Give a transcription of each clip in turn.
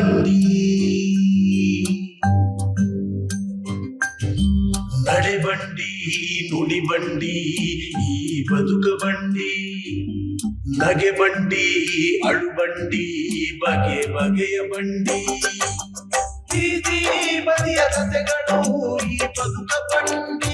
ಬಂಡಿ ನಡೆ ಬಂಡಿ, ನುಡಿ ಬಂಡಿ, ಈ ಬದುಕ ಬಂಡಿ. ನಗೆ ಬಂಡಿ, ಅಳು ಬಂಡಿ, ಬಗೆ ಬಗೆಯ ಬಂಡಿ. ಬೀದಿ ಬದಿಯ ಕಥೆಗಳು ಈ ಬದುಕ ಬಂಡಿ.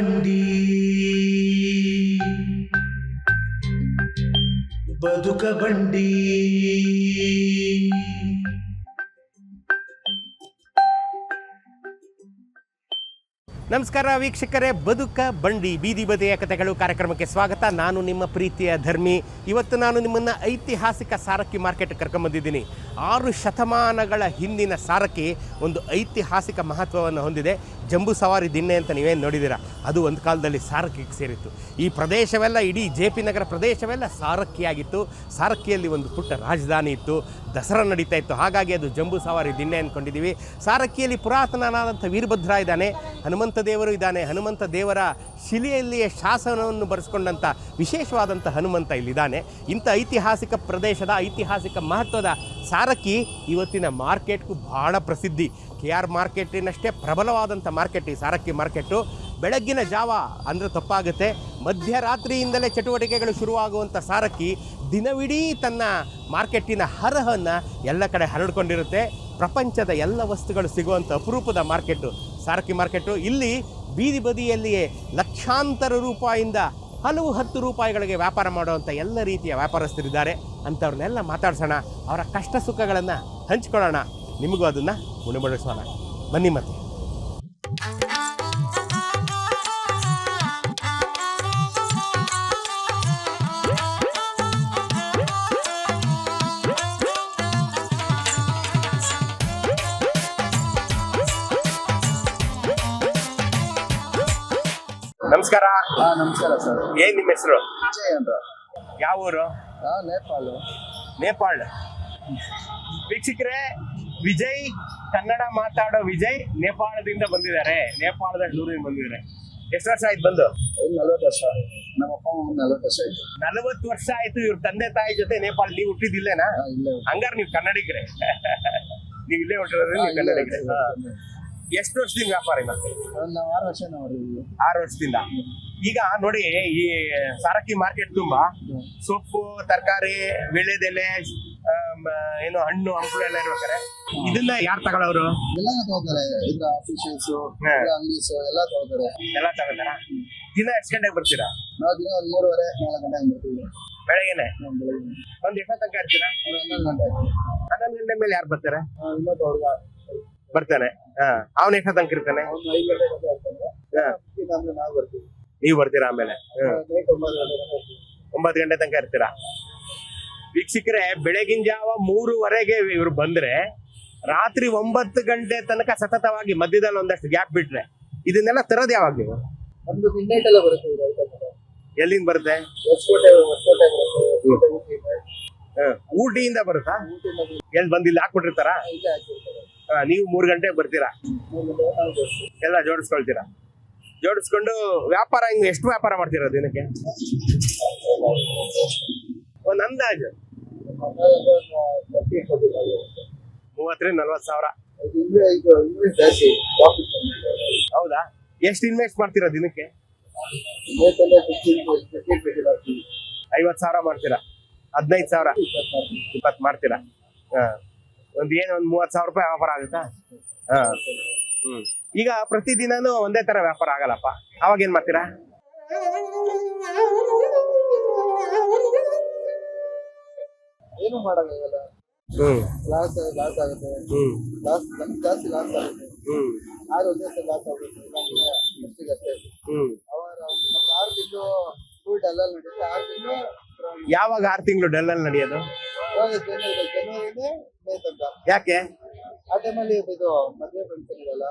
నడవండి బతుకబండి ನಮಸ್ಕಾರ ವೀಕ್ಷಕರೇ, ಬದುಕ, ಬಂಡಿ, ಬೀದಿ ಬದಿಯ ಕಥೆಗಳು ಕಾರ್ಯಕ್ರಮಕ್ಕೆ ಸ್ವಾಗತ. ನಾನು ನಿಮ್ಮ ಪ್ರೀತಿಯ ಧರ್ಮಿ. ಇವತ್ತು ನಾನು ನಿಮ್ಮನ್ನು ಐತಿಹಾಸಿಕ ಸಾರಕ್ಕಿ ಮಾರ್ಕೆಟ್ ಕರ್ಕೊಂಬಂದಿದ್ದೀನಿ ಆರು ಶತಮಾನಗಳ ಹಿಂದಿನ ಸಾರಕ್ಕಿ ಒಂದು ಐತಿಹಾಸಿಕ ಮಹತ್ವವನ್ನು ಹೊಂದಿದೆ. ಜಂಬೂ ಸವಾರಿ ದಿನ್ನೆ ಅಂತ ನೀವೇನು ನೋಡಿದ್ದೀರಾ? ಅದು ಒಂದು ಕಾಲದಲ್ಲಿ ಸಾರಕ್ಕಿಗೆ ಸೇರಿತ್ತು. ಈ ಪ್ರದೇಶವೆಲ್ಲ, ಇಡೀ ಜೆ ಪಿ ನಗರ ಪ್ರದೇಶವೆಲ್ಲ ಸಾರಕ್ಕಿಯಾಗಿತ್ತು. ಸಾರಕ್ಕಿಯಲ್ಲಿ ಒಂದು ಪುಟ್ಟ ರಾಜಧಾನಿ ಇತ್ತು. ದಸರಾ ನಡೀತಾ ಇತ್ತು. ಹಾಗಾಗಿ ಅದು ಜಂಬೂ ಸವಾರಿ ದಿನ್ನೆ ಅಂದ್ಕೊಂಡಿದ್ದೀವಿ ಸಾರಕ್ಕಿಯಲ್ಲಿ ಪುರಾತನನಾದಂಥ ವೀರಭದ್ರ ಇದ್ದಾನೆ, ಹನುಮಂತ ದೇವರು ಇದ್ದಾನೆ, ಹನುಮಂತ ದೇವರ ಶಿಲೆಯಲ್ಲಿಯೇ ಶಾಸನವನ್ನು ಬರೆಸ್ಕೊಂಡಂಥ ವಿಶೇಷವಾದಂಥ ಹನುಮಂತ ಇಲ್ಲಿದ್ದಾನೆ. ಇಂಥ ಐತಿಹಾಸಿಕ ಪ್ರದೇಶದ ಐತಿಹಾಸಿಕ ಮಹತ್ವದ ಸಾರಕ್ಕಿ ಇವತ್ತಿನ ಮಾರ್ಕೆಟ್ಗೂ ಬಹಳ ಪ್ರಸಿದ್ಧಿ. ಕೆ ಆರ್ ಮಾರ್ಕೆಟಿನಷ್ಟೇ ಪ್ರಬಲವಾದಂಥ ಮಾರ್ಕೆಟ್ ಈ ಸಾರಕ್ಕಿ ಮಾರ್ಕೆಟು. ಬೆಳಗ್ಗಿನ ಜಾವ ಅಂದರೆ ತಪ್ಪಾಗುತ್ತೆ. ಮಧ್ಯರಾತ್ರಿಯಿಂದಲೇ ಚಟುವಟಿಕೆಗಳು ಶುರುವಾಗುವಂಥ ಸಾರಕ್ಕಿ ದಿನವಿಡೀ ತನ್ನ ಮಾರ್ಕೆಟಿನ ಹರಹನ್ನು ಎಲ್ಲ ಕಡೆ ಹರಡ್ಕೊಂಡಿರುತ್ತೆ. ಪ್ರಪಂಚದ ಎಲ್ಲ ವಸ್ತುಗಳು ಸಿಗುವಂಥ ಅಪರೂಪದ ಮಾರ್ಕೆಟು ಸಾರಕ್ಕಿ ಮಾರ್ಕೆಟು ಇಲ್ಲಿ ಬೀದಿ ಬದಿಯಲ್ಲಿಯೇ ಲಕ್ಷಾಂತರ ರೂಪಾಯಿಂದ ಹಲವು ಹತ್ತು ರೂಪಾಯಿಗಳಿಗೆ ವ್ಯಾಪಾರ ಮಾಡುವಂಥ ಎಲ್ಲ ರೀತಿಯ ವ್ಯಾಪಾರಸ್ಥರಿದ್ದಾರೆ. ಅಂಥವ್ರನ್ನೆಲ್ಲ ಮಾತಾಡ್ಸೋಣ, ಅವರ ಕಷ್ಟ ಸುಖಗಳನ್ನು ಹಂಚ್ಕೊಳ್ಳೋಣ. ನಿಮಗೂ ಅದನ್ನು ಉಣಬಡಿಸೋಣ. ಬನ್ನಿ ಮತ್ತೆ. ನಮಸ್ಕಾರ. ಹಾ ನಮಸ್ಕಾರ ಸರ್. ಏನ್ ನಿಮ್ಮ ಹೆಸರು? ವಿಜಯ್ ಅಂತ ಯಾವ ಊರು? ಹಾ ನೇಪಾಳ. ನೇಪಾಳ್. ವೀಕ್ಷಕರೇ ವಿಜಯ್ ಕನ್ನಡ ಮಾತಾಡೋ ವಿಜಯ್ ನೇಪಾಳದಿಂದ ಬಂದಿದ್ದಾರೆ. ನೇಪಾಳದ ಟೂರಿಗೆ ಬಂದಿದ್ದಾರೆ. ಎಷ್ಟು ವರ್ಷ ಆಯ್ತು ಬಂದು? ನಲ್ವತ್ತು ವರ್ಷ. ನಮ್ಮ ಅಪ್ಪ ಅಮ್ಮ ನಲ್ವತ್ತು ವರ್ಷ ಆಯ್ತು. ನಲವತ್ತು ವರ್ಷ ಆಯ್ತು ಇವ್ರ ತಂದೆ ತಾಯಿ ಜೊತೆ ನೇಪಾಳ ನೀವು ಹುಟ್ಟಿದಿಲ್ಲೇನಾ ಹಾ ಇಲ್ಲೇ ಹಂಗಾರ ನೀವು ಕನ್ನಡಿಗರೇ. ನೀವು ಇಲ್ಲೇ ಹುಟ್ಟಿರೋದ್ರೆ ನೀವು ಕನ್ನಡಿಗರೇ. ಹಾ. ಎಷ್ಟು ವರ್ಷದಿಂದ ವ್ಯಾಪಾರ ಇವತ್ತು ಒಂದ್ ಆರು ವರ್ಷ ನೋಡಿದ್ವಿ ಆರು ವರ್ಷದಿಂದ. ಈಗ ನೋಡಿ ಈ ಸಾರಕ್ಕಿ ಮಾರ್ಕೆಟ್ ತುಂಬಾ ಸೊಪ್ಪು ತರಕಾರಿ ವಿಳೆದೆಲೆ ಏನು ಹಣ್ಣು ಹಂಪಲು ಎಲ್ಲ ಇರ್ಬೇಕಾರೆ ಇದನ್ನ ಯಾರು ತಗೊಳ್ಳೋರು ಎಲ್ಲ ತಗೋತಾರೆ. ಈಗ ಫಿಶಸ್ ಹಾ. ಎಲ್ಲ ತಗೋತಾರೆ. ಎಲ್ಲ ತಗೋತಾರ? ದಿನ ಎಷ್ಟು ಗಂಟೆಗೆ ಬರ್ತೀರಾ? ನಾವು ದಿನ ಒಂದು ಮೂರುವರೆ ನಾಲ್ಕು ಗಂಟೆ ಹಂಗ್ ಬರ್ತೀವಿ. ಬೆಳಗ್ಗೆನೆ? ಒಂದು ಎಷ್ಟೊತ್ತಂಕ ಒಂದ್ ಎಷ್ಟೋ ತನಕ ಇರ್ತೀರಾ ಹನ್ನೊಂದು ಗಂಟೆ ಹನ್ನೊಂದು ಗಂಟೆ ಮೇಲೆ ಯಾರು ಬರ್ತಾರೆ? ಇನ್ನೊಬ್ಬ ಹುಡುಗ. ಬರ್ತಾನೆ. ಅವನ ಎಷ್ಟ ತನಕ ಇರ್ತಾನೆ. ನೀವು ಬರ್ತೀರಾ ಆಮೇಲೆ? ಒಂಬತ್ತು ಗಂಟೆ ತನಕ ಇರ್ತೀರಾ? ವೀಕ್ಷಿಕ್ರೆ ಬೆಳಗಿನ ಜಾವ ಮೂರುವರೆಗೆ ಇವ್ರು ಬಂದ್ರೆ ರಾತ್ರಿ ಒಂಬತ್ತು ಗಂಟೆ ತನಕ ಸತತವಾಗಿ ಮಧ್ಯದಲ್ಲಿ ಒಂದಷ್ಟು ಗ್ಯಾಪ್ ಬಿಟ್ರೆ ಇದನ್ನೆಲ್ಲ ತರೋದು ಯಾವಾಗ ನೀವು? ಎಲ್ಲಿಂದ ಬರುತ್ತೆ? ಊಟಿಯಿಂದ. ಬರುತ್ತಾ? ಎಲ್ಲಿ ಬಂದಿಲ್ಲ ಹಾಕ್ಬಿಟ್ಟಿರ್ತಾರ? ನೀವು ಮೂರು ಗಂಟೆಗೆ ಬರ್ತೀರಾ? ಎಲ್ಲ ಜೋಡಿಸ್ಕೊಳ್ತೀರಾ? ಜೋಡಿಸ್ಕೊಂಡು ವ್ಯಾಪಾರ ಹಿಂಗ್ ಎಷ್ಟು ವ್ಯಾಪಾರ ಮಾಡ್ತೀರಾ ದಿನಕ್ಕೆ? ಒಂದ್ ಅಂದಾಜು. ಮೂವತ್ತರಿಂದ ನಲ್ವತ್ತು ಸಾವಿರ. ಹೌದಾ? ಎಷ್ಟು ಇನ್ವೆಸ್ಟ್ ಮಾಡ್ತೀರಾ ದಿನಕ್ಕೆ? ಐವತ್ತು ಸಾವಿರ ಮಾಡ್ತೀರಾ? ಹದಿನೈದು ಸಾವಿರ? ಇಪ್ಪತ್ತು ಮಾಡ್ತೀರಾ? ಹಾ. ಒಂದ್ ಏನು ಒಂದ್ ಮೂವತ್ ಸಾವಿರ ರೂಪಾಯಿ ವ್ಯಾಪಾರ ಆಗುತ್ತಾ? ಹಾ. ಹ್ಮ್. ಈಗ ಪ್ರತಿದಿನನೂ ಒಂದೇ ತರ ವ್ಯಾಪಾರ ಆಗಲ್ಲಪ್ಪ. ಅವಾಗ ಏನ್ ಮಾಡ್ತೀರಾ? ಏನು ಮಾಡೋಣ ಹ್ಮ್. ಲಾಸ್ ಲಾಸ್ ಆಗುತ್ತೆ. ಹ್ಮ್. ಲಾಸ್ ನಮ್ಗೆ ಜಾಸ್ತಿ ಲಾಸ್ ಆಗುತ್ತೆ. ಹ್ಮ್. ಆರು ಒಂದೇ ಸಲ ಲಾಸ್ ಆಗುತ್ತೆ. ನಮಗೆ ಅಷ್ಟಿಗೆ ಅಷ್ಟೇ. ಹ್ಮ್. ಅವರ ನಮ್ಗೆ ಆರು ತಿಂಗಳು ಫುಲ್ ಡಲ್ಲಲ್ಲಿ ನಡೆಯುತ್ತೆ ಆರು ತಿಂಗಳು ಯಾವಾಗ ಆರು ತಿಂಗಳು ಡಲ್ಲಲ್ಲಿ ನಡೆಯೋದು? ಯಾಕೆ? ಆ ಟೈಮಲ್ಲಿ ಇದು ಮದುವೆ ಫಂಕ್ಷನ್ ಇರಲ್ಲ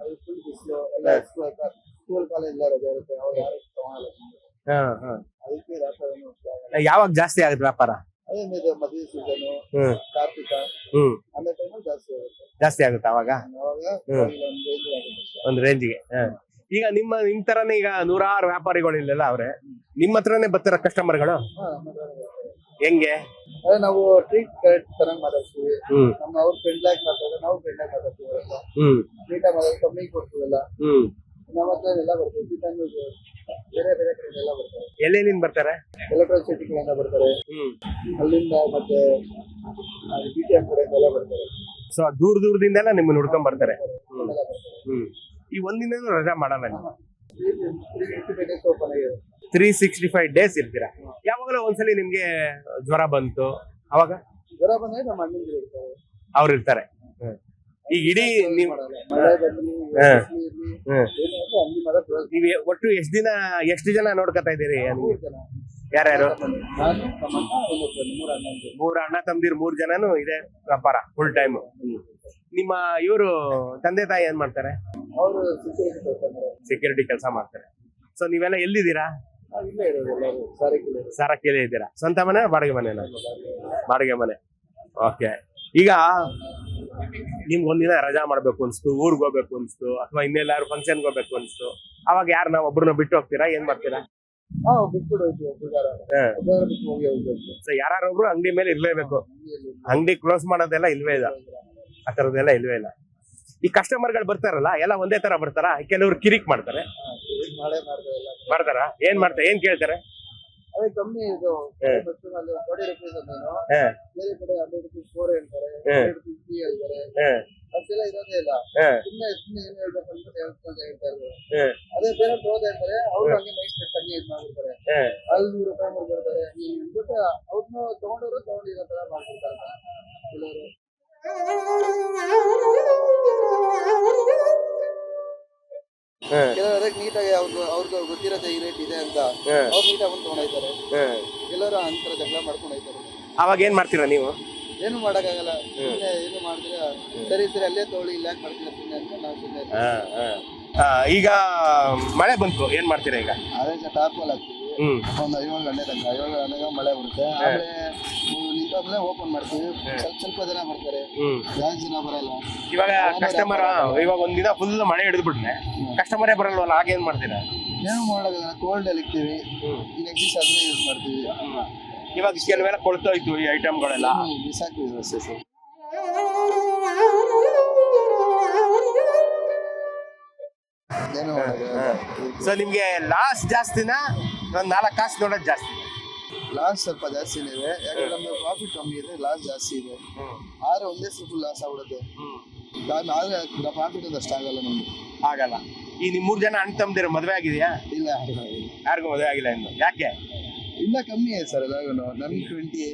ಅದು ಫುಲ್ ಬಿಸಿಲು ಎಲ್ಲ ಸ್ಕೂಲ್ ಕಾಲೇಜ್ ಎಲ್ಲ ರಜೆ ಇರುತ್ತೆ ಅವ್ರು ಯಾರು ತಗೊಳಲ್ಲ. ಹಾ ಅದಕ್ಕೆ ವ್ಯಾಪಾರ. ಯಾವಾಗ ಜಾಸ್ತಿ ಆಗುತ್ತೆ ವ್ಯಾಪಾರ? ಅದೇ ಇದು ಮದುವೆ ಸೀಸನ್ ಕಾರ್ತಿಕ. ಹ್ಮ್. ಅನ್ನೋ ಟೈಮಲ್ಲಿ ಜಾಸ್ತಿ ಆಗುತ್ತೆ. ಜಾಸ್ತಿ ಆಗುತ್ತೆ ಅವಾಗ. ಒಂದು. ರೇಂಜಿಗೆ ಈಗ ನಿಮ್ಮ ನಿಮ್ ತರನೇ ಈಗ ನೂರಾರು ವ್ಯಾಪಾರಿಗಳು ಇಲ್ಲಲ್ಲ ಅವ್ರೆ ನಿಮ್ಮ ಹತ್ರನೇ ಬರ್ತಾರ ಕಸ್ಟಮರ್ಗಳು. ಹೆಂಗೆ? ಅದೇ ನಾವು ಟ್ರೀಟ್ ಕರೆಕ್ಟ್ ಚೆನ್ನಾಗಿ ಮಾತಾಡ್ತೀವಿ ಹ್ಮ್. ನಮ್ಮ ಅವ್ರು ಫ್ರೆಂಡ್ ಆಗಿ ಮಾತಾಡೋದು ನಾವು ಫ್ರೆಂಡ್ ಆಗಿ ಮಾತಾಡ್ತೀವಿ. ಹ್ಮ್. ನೀಟಾಗಿ ಮಾತಾಡಿ ಕಮ್ಮಿ ಕೊಡ್ತೀವಲ್ಲ? ಹ್ಮ್. ನಮ್ಮ ಹತ್ರ ಎಲ್ಲ ಬರ್ತದೆ ಬೇರೆ ಬೇರೆ ಕಡೆಯಿಂದ ಬರ್ತಾರೆ ಎಲ್ಲೇನಿನ್ ಬರ್ತಾರೆ? ಎಲೆಕ್ಟ್ರಿಸಿಟಿ ಕಡೆಯಿಂದ ಬರ್ತಾರೆ. ಹ್ಮ್. ಅಲ್ಲಿಂದ ಮತ್ತೆ ಬಿ ಟಿ ಎಂ ಕಡೆಯಿಂದ ಎಲ್ಲ ಬರ್ತಾರೆ. ಸೊ ದೂರ ದೂರದಿಂದೆಲ್ಲ ನಿಮ್ಮನ್ನ ಹುಡ್ಕೊಂಡ್ ಬರ್ತಾರೆ. ಎಲ್ಲ ಬರ್ತಾರೆ. ಹ್ಮ್. ಈ ಒಂದಿನ ರಜಾ ಮಾಡಲ್ಲ ನೀವು? ತ್ರೀ ಫಿಫ್ಟಿ ಡೇಸ್ ಓಪನ್ ಆಗಿದೆ ತ್ರೀ ಸಿಕ್ಸ್ಟಿ ಫೈವ್ ಡೇಸ್ ಇರ್ತೀರಾ? ಯಾವಾಗಲೂ ಒಂದ್ಸಲಿ ನಿಮ್ಗೆ ಜ್ವರ ಬಂತು. ಅವಾಗ? ಜ್ವರ ಬಂದ್ರೆ ನಮ್ಮ ಅಣ್ಣಂದಿರು ಇರ್ತಾರೆ. ಅವ್ರು ಇರ್ತಾರೆ. ಈಗ ಇಡೀ ನೀವು ಮಾಡಲ್ಲ. ಮಳೆ ಬರಲಿ ಹಾ. ಬಿಸಿಲು ಇರ್ಲಿ ಹ್ಮ್. ಏನಾದ್ರೆ ಅಂಗಡಿ ಮಾತ್ರ close. ನೀವ್ ಒಟ್ಟು ಎಷ್ಟ್ ದಿನ ಎಷ್ಟು ಜನ ನೋಡ್ಕೊತಾ ಇದ್ದೀರಿ? ಮೂರು ಜನ. ಯಾರ್ಯಾರು? ನಾನು ನಮ್ಮ ಅಣ್ಣ ಮೂರು ಅಣ್ಣಂದಿರು ಮೂರ್ ಅಣ್ಣ ತಮ್ದಿರ್ ಮೂರ್ ಜನನು ಇದೆ ವ್ಯಾಪಾರ ಫುಲ್ ಟೈಮ್ ನಿಮ್ಮ ಇವರು ತಂದೆ ತಾಯಿ ಏನ್ ಮಾಡ್ತಾರೆ? ಅವರು ಸೆಕ್ಯೂರಿಟಿ ಕೆಲಸ ಮಾಡೋರು ಸೆಕ್ಯೂರಿಟಿ ಕೆಲಸ ಮಾಡ್ತಾರೆ. ಸೊ ನೀವೆಲ್ಲ ಎಲ್ಲಿದ್ದೀರಾ? ಇರೋದು. ಇದ್ದೀರಾ? ಸ್ವಂತ ಮನೆ ಬಾಡಿಗೆ ಮನೆ ಬಾಡಿಗೆ ಮನೆ. ಓಕೆ ಈಗ ನಿಮ್ಗೆ ಒಂದಿನ ರಜಾ ಮಾಡ್ಬೇಕು ಅನ್ಸ್ತು ಊರ್ಗ್ ಹೋಗ್ಬೇಕು ಅನ್ಸ್ತು ಅಥವಾ ಇನ್ನೆಲ್ಲಾರು ಫಂಕ್ಷನ್ ಹೋಗ್ಬೇಕು ಅನ್ಸ್ತು ಅವಾಗ ಯಾರು ನಾವ್ ಒಬ್ರನ್ನ ಬಿಟ್ಟು ಹೋಗ್ತೀರಾ? ಏನ್ ಮಾಡ್ತೀರಾ? ಯಾರೊಬ್ರು ಅಂಗಡಿ ಮೇಲೆ ಇರ್ಲೇಬೇಕು. ಅಂಗಡಿ ಕ್ಲೋಸ್ ಮಾಡೋದೆಲ್ಲ ಇಲ್ವೇ ಇಲ್ಲ? ಆ ಥರದ್ದೆಲ್ಲ ಇಲ್ವೇ ಇಲ್ಲ? ಈ ಕಸ್ಟಮರ್ಗಳು ಬರ್ತಾರಲ್ಲ ಎಲ್ಲ ಒಂದೇ ತರ ಬರ್ತಾರ? ಕೆಲವರು ಕಿರಿಕ್ ಮಾಡ್ತಾರೆ. ಮಾಡ್ತಾರೆ ಏನ್ ಮಾಡ್ತಾರೆ? ಏನ್ ಕೇಳ್ತಾರೆ? ಅದೇ. ಬೇರೆ ಇರ್ತಾರೆ ಅವ್ರು ಹಂಗೆ ಮೈಂಡ್ ಸೆಟ್ ಹಂಗೆ ಇದ್ ಮಾಡ್ಬಿಡ್ತಾರೆ. ಹಾ. ರೂಪಾಯಿ ಮಾಡ್ಬಿಡ್ತಾರೆ ಅವ್ರನ್ನ ತಗೊಂಡವರು ತಗೊಂಡಿರೋ ತರ ಮಾಡ್ಬಿಡ್ತಾರೆ. ಕೆಲವರು. ಹಾ. ಕೆಲವರು ಅದಕ್ಕೆ ನೀಟಾಗಿ ಅವ್ರದ್ದು ಅವ್ರದ್ದು ಗೊತ್ತಿರತ್ತೆ ಈ ರೇಟ್ ಇದೆ ಅಂತ. ಅವ್ರು ನೀಟಾಗಿ ಬಂದು ತಗೊಂಡೋಗ್ತಾರೆ ಹಾ. ಕೆಲವರು ಅಂತರ ಜಗಳ ಮಾಡ್ಕೊಂಡು ಹೋಯ್ತಾರೆ ಅವಾಗ ಏನ್ ಮಾಡ್ತೀರಾ ನೀವು? ಏನು ಮಾಡಕ್ಕಾಗಲ್ಲ. ಸುಮ್ಮನೆ ಏನು ಮಾಡಿದ್ರೆ ಸರಿ ಸರಿ ಅಲ್ಲೇ ತೋಳಿ ಇಲ್ಲ ಯಾಕೆ ಸುಮ್ಮನೆ ಅಂತ ನಾವು ಸುಮ್ಮನೆ. ಆ, ಈಗ ಮಳೆ ಬಂತು ಏನ್ ಮಾಡ್ತೀರಾ ಈಗ? ಅದೇ ಟಾರ್ಪಲ್ ಹಾಕ್ತೀವಿ. ಹ್ಮ್. ಒಂದು ಏಳು ಗಂಟೆ ತನಕ ಐವತ್ತು ಗಂಟೆಗೆ ಮಳೆ ಬರುತ್ತೆ. ಆಮೇಲೆ ನಿಂತಾದ್ಮೇಲೆ ಓಪನ್ ಮಾಡ್ತೀವಿ. ಸ್ವಲ್ಪ ಸ್ವಲ್ಪ ಜನ ಬರ್ತಾರೆ. ಜಾಸ್ತಿ ಜನ ಬರಲ್ಲ. ಇವಾಗ ಕಸ್ಟಮರ್ ಇವಾಗ ಒಂದಿನ ಫುಲ್ ಮಳೆ ಹಿಡಿದ್ಬಿಟ್ರೆ ಕಸ್ಟಮರೇ ಬರಲ್ವಲ್ಲ ಆಗೇನ್ ಮಾಡ್ತೀರಾ? ಏನು ಮಾಡೋದಿಲ್ಲ ಕೋಲ್ಡ್ ಹ್ಮ್. ನೆಕ್ಸ್ಟ್ ಅದನ್ನೇ ಯೂಸ್ ಮಾಡ್ತೀವಿ. ಇವಾಗ ಕೆಲವೆಲ್ಲ ಕೊಳ್ತೋಯ್ತು ಈ ಐಟಮ್ಗಳೆಲ್ಲ ಬಿಸಾಕ್ತೀವಿ ಅಷ್ಟೇ ಸರ್. ಏನು ಮಾಡೋಕ್ಕಾಗಲ್ಲ. ಸೊ ನಿಮ್ಗೆ ಲಾಸ್ ಜಾಸ್ತಿನಾ? ನಾಲ್ಕು ಕಾಸು ನೋಡೋದು ಜಾಸ್ತಿ. ಲಾಸ್ ಸ್ವಲ್ಪ ಜಾಸ್ತಿನೇ ಇದೆ. ಯಾಕಂದ್ರೆ ನಮ್ಗೆ ಪ್ರಾಫಿಟ್ ಕಮ್ಮಿ ಇದೆ ಲಾಸ್ ಜಾಸ್ತಿ ಇದೆ. ಆದ್ರೆ ಒಂದೇ ಸ್ವಲ್ಪ ಲಾಸ್ ಆಗ್ಬಿಡುತ್ತೆ. ಆದ್ರೆ ಆದ್ರೆ ಪ್ರಾಫಿಟ್ ಅದು ಅಷ್ಟಾಗಲ್ಲ ನಮ್ಗೆ ಆಗಲ್ಲ ಈ ನಿಮ್ ಮೂರ್ ಜನ ಅಣ್ಣ ತಮ್ಮದಿರ ಮದ್ವೆ ಆಗಿದೆಯಾ? ಇಲ್ಲ. ಯಾರಿಗೂ ಮದ್ವೆ ಆಗಿಲ್ಲ ಇನ್ನು? ಯಾಕೆ? ಇನ್ನ ಕಮ್ಮಿ ಆಯ್ತು ಸರ್ ಅದಾಗ ನಮ್ಗೆ ಟ್ವೆಂಟಿ.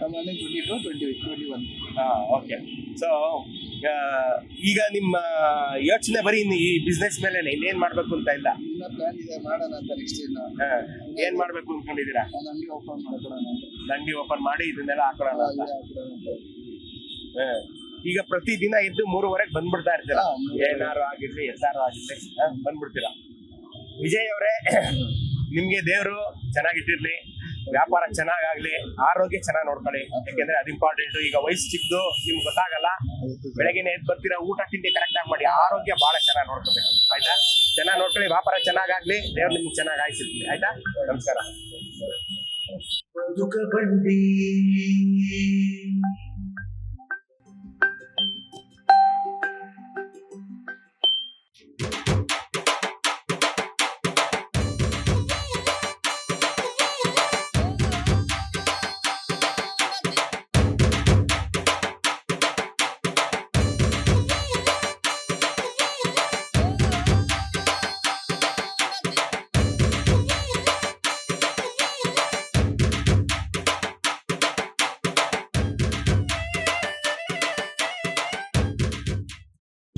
ನಮ್ಮ ಅಣ್ಣಗೆ twenty two twenty twenty one okay so ಈಗ ನಿಮ್ಮ ಯೋಚನೆ ಬರೀ ಇನ್ನು ಈ ಬಿಸ್ನೆಸ್ ಮೇಲೆ ಇನ್ನೇನ್ ಮಾಡ್ಬೇಕು ಅಂತ ಇಲ್ಲ ಇನ್ನ ಪ್ಲಾನ್ ಇದೆ ಮಾಡೋಣ ಅಂತ ನೆಕ್ಸ್ಟ್ ಇನ್ನ ಹಾ. ಏನ್ ಮಾಡ್ಬೇಕು ಅನ್ಕೊಂಡಿದ್ದೀರಾ ಅಂಗಡಿ ಓಪನ್ ಮಾಡ್ಕೊಳ್ಳೋಣ ಅಂತ ಅಂಗಡಿ ಓಪನ್ ಮಾಡಿ ಇದನ್ನೆಲ್ಲ ಹಾಕೊಳ್ಳೋಣ ಅಂತ. ಈಗ ಪ್ರತಿ ದಿನ ಎದ್ದು ಮೂರುವರೆಗೆ ಬಂದ್ಬಿಡ್ತಾ ಇರ್ತೀರಾ. ಏನಾರು ಆಗಿರ್ಲಿ ಎದ್ದಾರು ಆಗಿರ್ಲಿ ಹಾ, ಬಂದ್ಬಿಡ್ತೀರಾ ವಿಜಯ್ ಅವರೇ ನಿಮ್ಗೆ ದೇವರು ಚೆನ್ನಾಗಿಟ್ಟಿರ್ಲಿ, ವ್ಯಾಪಾರ ಚೆನ್ನಾಗಾಗ್ಲಿ, ಆರೋಗ್ಯ ಚೆನ್ನಾಗಿ ನೋಡ್ಕೊಳ್ಳಿ. ಯಾಕೆಂದ್ರೆ ಅದು ಇಂಪಾರ್ಟೆಂಟ್ ಈಗ ವಯಸ್ಸು ಚಿಕ್ಕದು, ನಿಮ್ಗೆ ಗೊತ್ತಾಗಲ್ಲ ಬೆಳಗಿನ ಎದ್ದು ಬರ್ತೀರಾ, ಊಟ, ತಿಂಡಿ ಕರೆಕ್ಟ್ ಆಗಿ ಮಾಡಿ, ಆರೋಗ್ಯ ಬಹಳ ಚೆನ್ನಾಗಿ ನೋಡ್ಕೋಬೇಕು. ಆಯ್ತಾ? ಚೆನ್ನಾಗಿ ನೋಡ್ಕೊಳ್ಳಿ, ವ್ಯಾಪಾರ ಚೆನ್ನಾಗಾಗ್ಲಿ, ದೇವ್ರು ನಿಮ್ಗೆ ಚೆನ್ನಾಗಿ ಆಯ್ಸಿರ್ಲಿ. ಆಯ್ತಾ? ನಮಸ್ಕಾರ.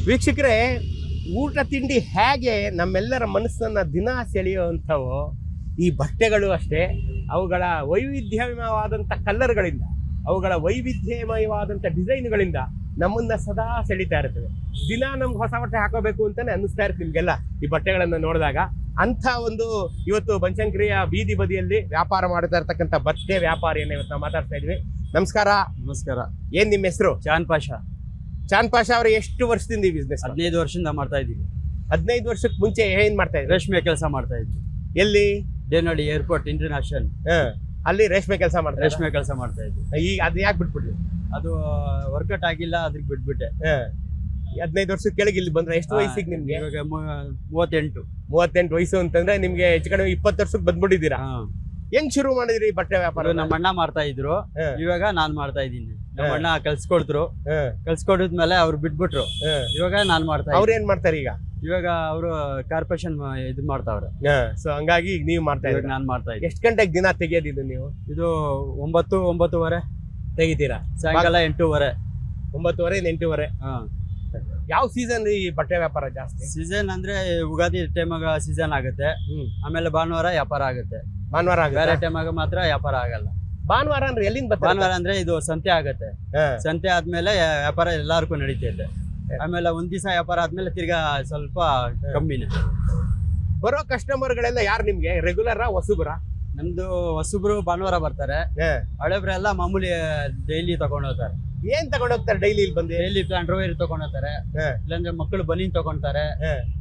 ವೀಕ್ಷಕರೇ ಊಟ ತಿಂಡಿ ಹೇಗೆ ನಮ್ಮೆಲ್ಲರ ಮನಸ್ಸನ್ನು ದಿನ ಸೆಳೆಯುವಂಥವು ಈ ಬಟ್ಟೆಗಳು ಅಷ್ಟೇ ಅವುಗಳ ವೈವಿಧ್ಯಮಯವಾದಂಥ ಕಲ್ಲರ್ಗಳಿಂದ ಅವುಗಳ ವೈವಿಧ್ಯಮಯವಾದಂಥ ಡಿಸೈನ್ಗಳಿಂದ ನಮ್ಮನ್ನ ಸದಾ ಸೆಳೀತಾ ಇರ್ತವೆ. ದಿನ ನಮ್ಗೆ ಹೊಸ ಬಟ್ಟೆ ಹಾಕೋಬೇಕು ಅಂತಲೇ ಅನ್ನಿಸ್ತಾ ಇರ್ತೀವಿ ನಿಮಗೆಲ್ಲ ಈ ಬಟ್ಟೆಗಳನ್ನು ನೋಡಿದಾಗ. ಅಂಥ ಒಂದು ಇವತ್ತು ಬನಶಂಕರಿಯ ಬೀದಿ ಬದಿಯಲ್ಲಿ ವ್ಯಾಪಾರ ಮಾಡ್ತಾ ಇರ್ತಕ್ಕಂಥ ಬಟ್ಟೆ ವ್ಯಾಪಾರಿಯನ್ನು ಇವತ್ತು ನಾವು ಮಾತಾಡ್ತಾ ಇದ್ವಿ. ನಮಸ್ಕಾರ. ನಮಸ್ಕಾರ. ಏನು ನಿಮ್ಮ ಹೆಸರು? ಚಾನ್ ಪಾಷಾ. ಚಾಂದ್ ಪಾಷ ಅವರು ಎಷ್ಟು ವರ್ಷದಿಂದ ಈ ಬಿಸ್ನೆಸ್ ಹದಿನೈದು ವರ್ಷದಿಂದ ಮಾಡ್ತಾ ಇದ್ದೀವಿ. ಹದಿನೈದು ವರ್ಷಕ್ಕೆ ಮುಂಚೆ ಏನ್ ಮಾಡ್ತಾ ಇದ್ರು? ರೇಷ್ಮೆ ಕೆಲಸ ಮಾಡ್ತಾ ಇದ್ವಿ. ಎಲ್ಲಿ? Devanahalli airport international. ಹ. ಅಲ್ಲಿ ರೇಷ್ಮೆ ಕೆಲಸ ಮಾಡ್ತಾರೆ ರೇಷ್ಮೆ ಕೆಲಸ ಮಾಡ್ತಾ ಇದ್ವಿ. ಈಗ ಅದ್ ಯಾಕೆ ಬಿಟ್ಬಿಟ್ರಿ? ಅದು ವರ್ಕೌಟ್ ಆಗಿಲ್ಲ ಅದಕ್ಕೆ ಬಿಟ್ಬಿಟ್ಟೆ. ಹದಿನೈದು ವರ್ಷದ ಕೆಳಗೆ ಇಲ್ಲಿ ಬಂದ್ರೆ ಎಷ್ಟು ವಯಸ್ಸಿಗೆ ನಿಮ್ಗೆ? ಇವಾಗ ಮೂವತ್ತೆಂಟು. ಮೂವತ್ತೆಂಟು ವಯಸ್ಸು ಅಂತಂದ್ರೆ ನಿಮ್ಗೆ ಹೆಚ್ಚು ಕಡಿಮೆ ಇಪ್ಪತ್ತು ವರ್ಷಕ್ಕೆ ಬಂದ್ಬಿಟ್ಟಿದ್ದೀರಾ. ಹೆಂಗ್ ಶುರು ಮಾಡಿದ್ರಿ ಬಟ್ಟೆ ವ್ಯಾಪಾರ? ನಮ್ಮ ಅಣ್ಣ ಮಾಡ್ತಾ ಇದ್ರು. ಇವಾಗ ನಾನು ಮಾಡ್ತಾ ಇದ್ದೀನಿ. ನಮ್ಮ ಹಾ. ಅಣ್ಣ ಕಲ್ಸ್ಕೊಡ್ದ್ರು ಹ, ಕಲ್ಸ್ಕೊಡಿದ್ಮೇಲೆ ಅವ್ರು ಬಿಟ್ಬಿಟ್ರು. ಇವಾಗ ನಾನ್ ಮಾಡ್ತಾ ಅವ್ರ ಏನ್ ಮಾಡ್ತಾರೆ ಈಗ? ಇವಾಗ ಅವರು ಕಾರ್ಪೊರೇಷನ್ ಇದು ಮಾಡ್ತಾವ್ರೆ. ಸೊ ಹಂಗಾಗಿ ಈಗ ನೀವು ಮಾಡ್ತಾ ಇದ್ರೆ ನಾನು ಮಾಡ್ತಾ ಇದ್ದೀನಿ. ಎಷ್ಟು ಗಂಟೆಗೆ ದಿನ ತೆಗಿಯೋದಿದ್ದು ನೀವು? ಇದು ಒಂಬತ್ತು ಒಂಬತ್ತುವರೆ. ತೆಗಿತೀರಾ? ಸಾಯಂಕಾಲ ಎಂಟೂವರೆ. ಒಂಬತ್ತುವರೆ ಎಂಟೂವರೆ. ಹಾಂ. ಯಾವ ಸೀಸನ್ ಈ ಬಟ್ಟೆ ವ್ಯಾಪಾರ ಜಾಸ್ತಿ? ಸೀಸನ್ ಅಂದ್ರೆ ಯುಗಾದಿ ಟೈಮಾಗ ಸೀಸನ್ ಆಗುತ್ತೆ. ಆಮೇಲೆ ಭಾನುವಾರ ವ್ಯಾಪಾರ ಆಗುತ್ತೆ. ಭಾನುವಾರ ಬೇರೆ ಟೈಮಾಗ ಮಾತ್ರ ವ್ಯಾಪಾರ ಆಗಲ್ಲ. ಭಾನುವಾರ ಅಂದ್ರೆ ಎಲ್ಲಿಂದ ಬರ್ತಾರೆ? ಭಾನುವಾರ ಅಂದ್ರೆ ಇದು ಸಂತೆ ಆಗುತ್ತೆ. ಹ. ಸಂತೆ ಆದ್ಮೇಲೆ ವ್ಯಾಪಾರ ಎಲ್ಲಾರ್ಗೂ ನಡೀತೈತೆ. ಆಮೇಲೆ ಒಂದ್ ದಿವಸ ವ್ಯಾಪಾರ ಆದ್ಮೇಲೆ ತಿರ್ಗಾ ಸ್ವಲ್ಪ ಕಮ್ಮಿನೇ. ಬರೋ ಕಸ್ಟಮರ್ಗಳೆಲ್ಲ ಯಾರು ನಿಮ್ಗೆ? ರೆಗ್ಯುಲರ್ ಹೊಸಬ್ರ? ನಮ್ದು ಹೊಸಬ್ರು ಭಾನುವಾರ ಬರ್ತಾರೆ. ಹಳೆಬ್ರೆಲ್ಲ ಮಾಮೂಲಿ ಡೈಲಿ ತಗೊಂಡ್ ಹೋಗ್ತಾರೆ. ಏನ್ ತಗೊಂಡ್ ಹೋಗ್ತಾರೆ ಡೈಲಿ ಇಲ್ಲಿ ಬಂದು? ಡೈಲಿ ಅಂಡರ್ವೇರ್ ತಗೊಂಡ್ ಹೋಗ್ತಾರೆ ಹಾ. ಇಲ್ಲಾಂದ್ರೆ ಮಕ್ಕಳು ಬನೀನ್ ತಗೊಂತಾರೆ.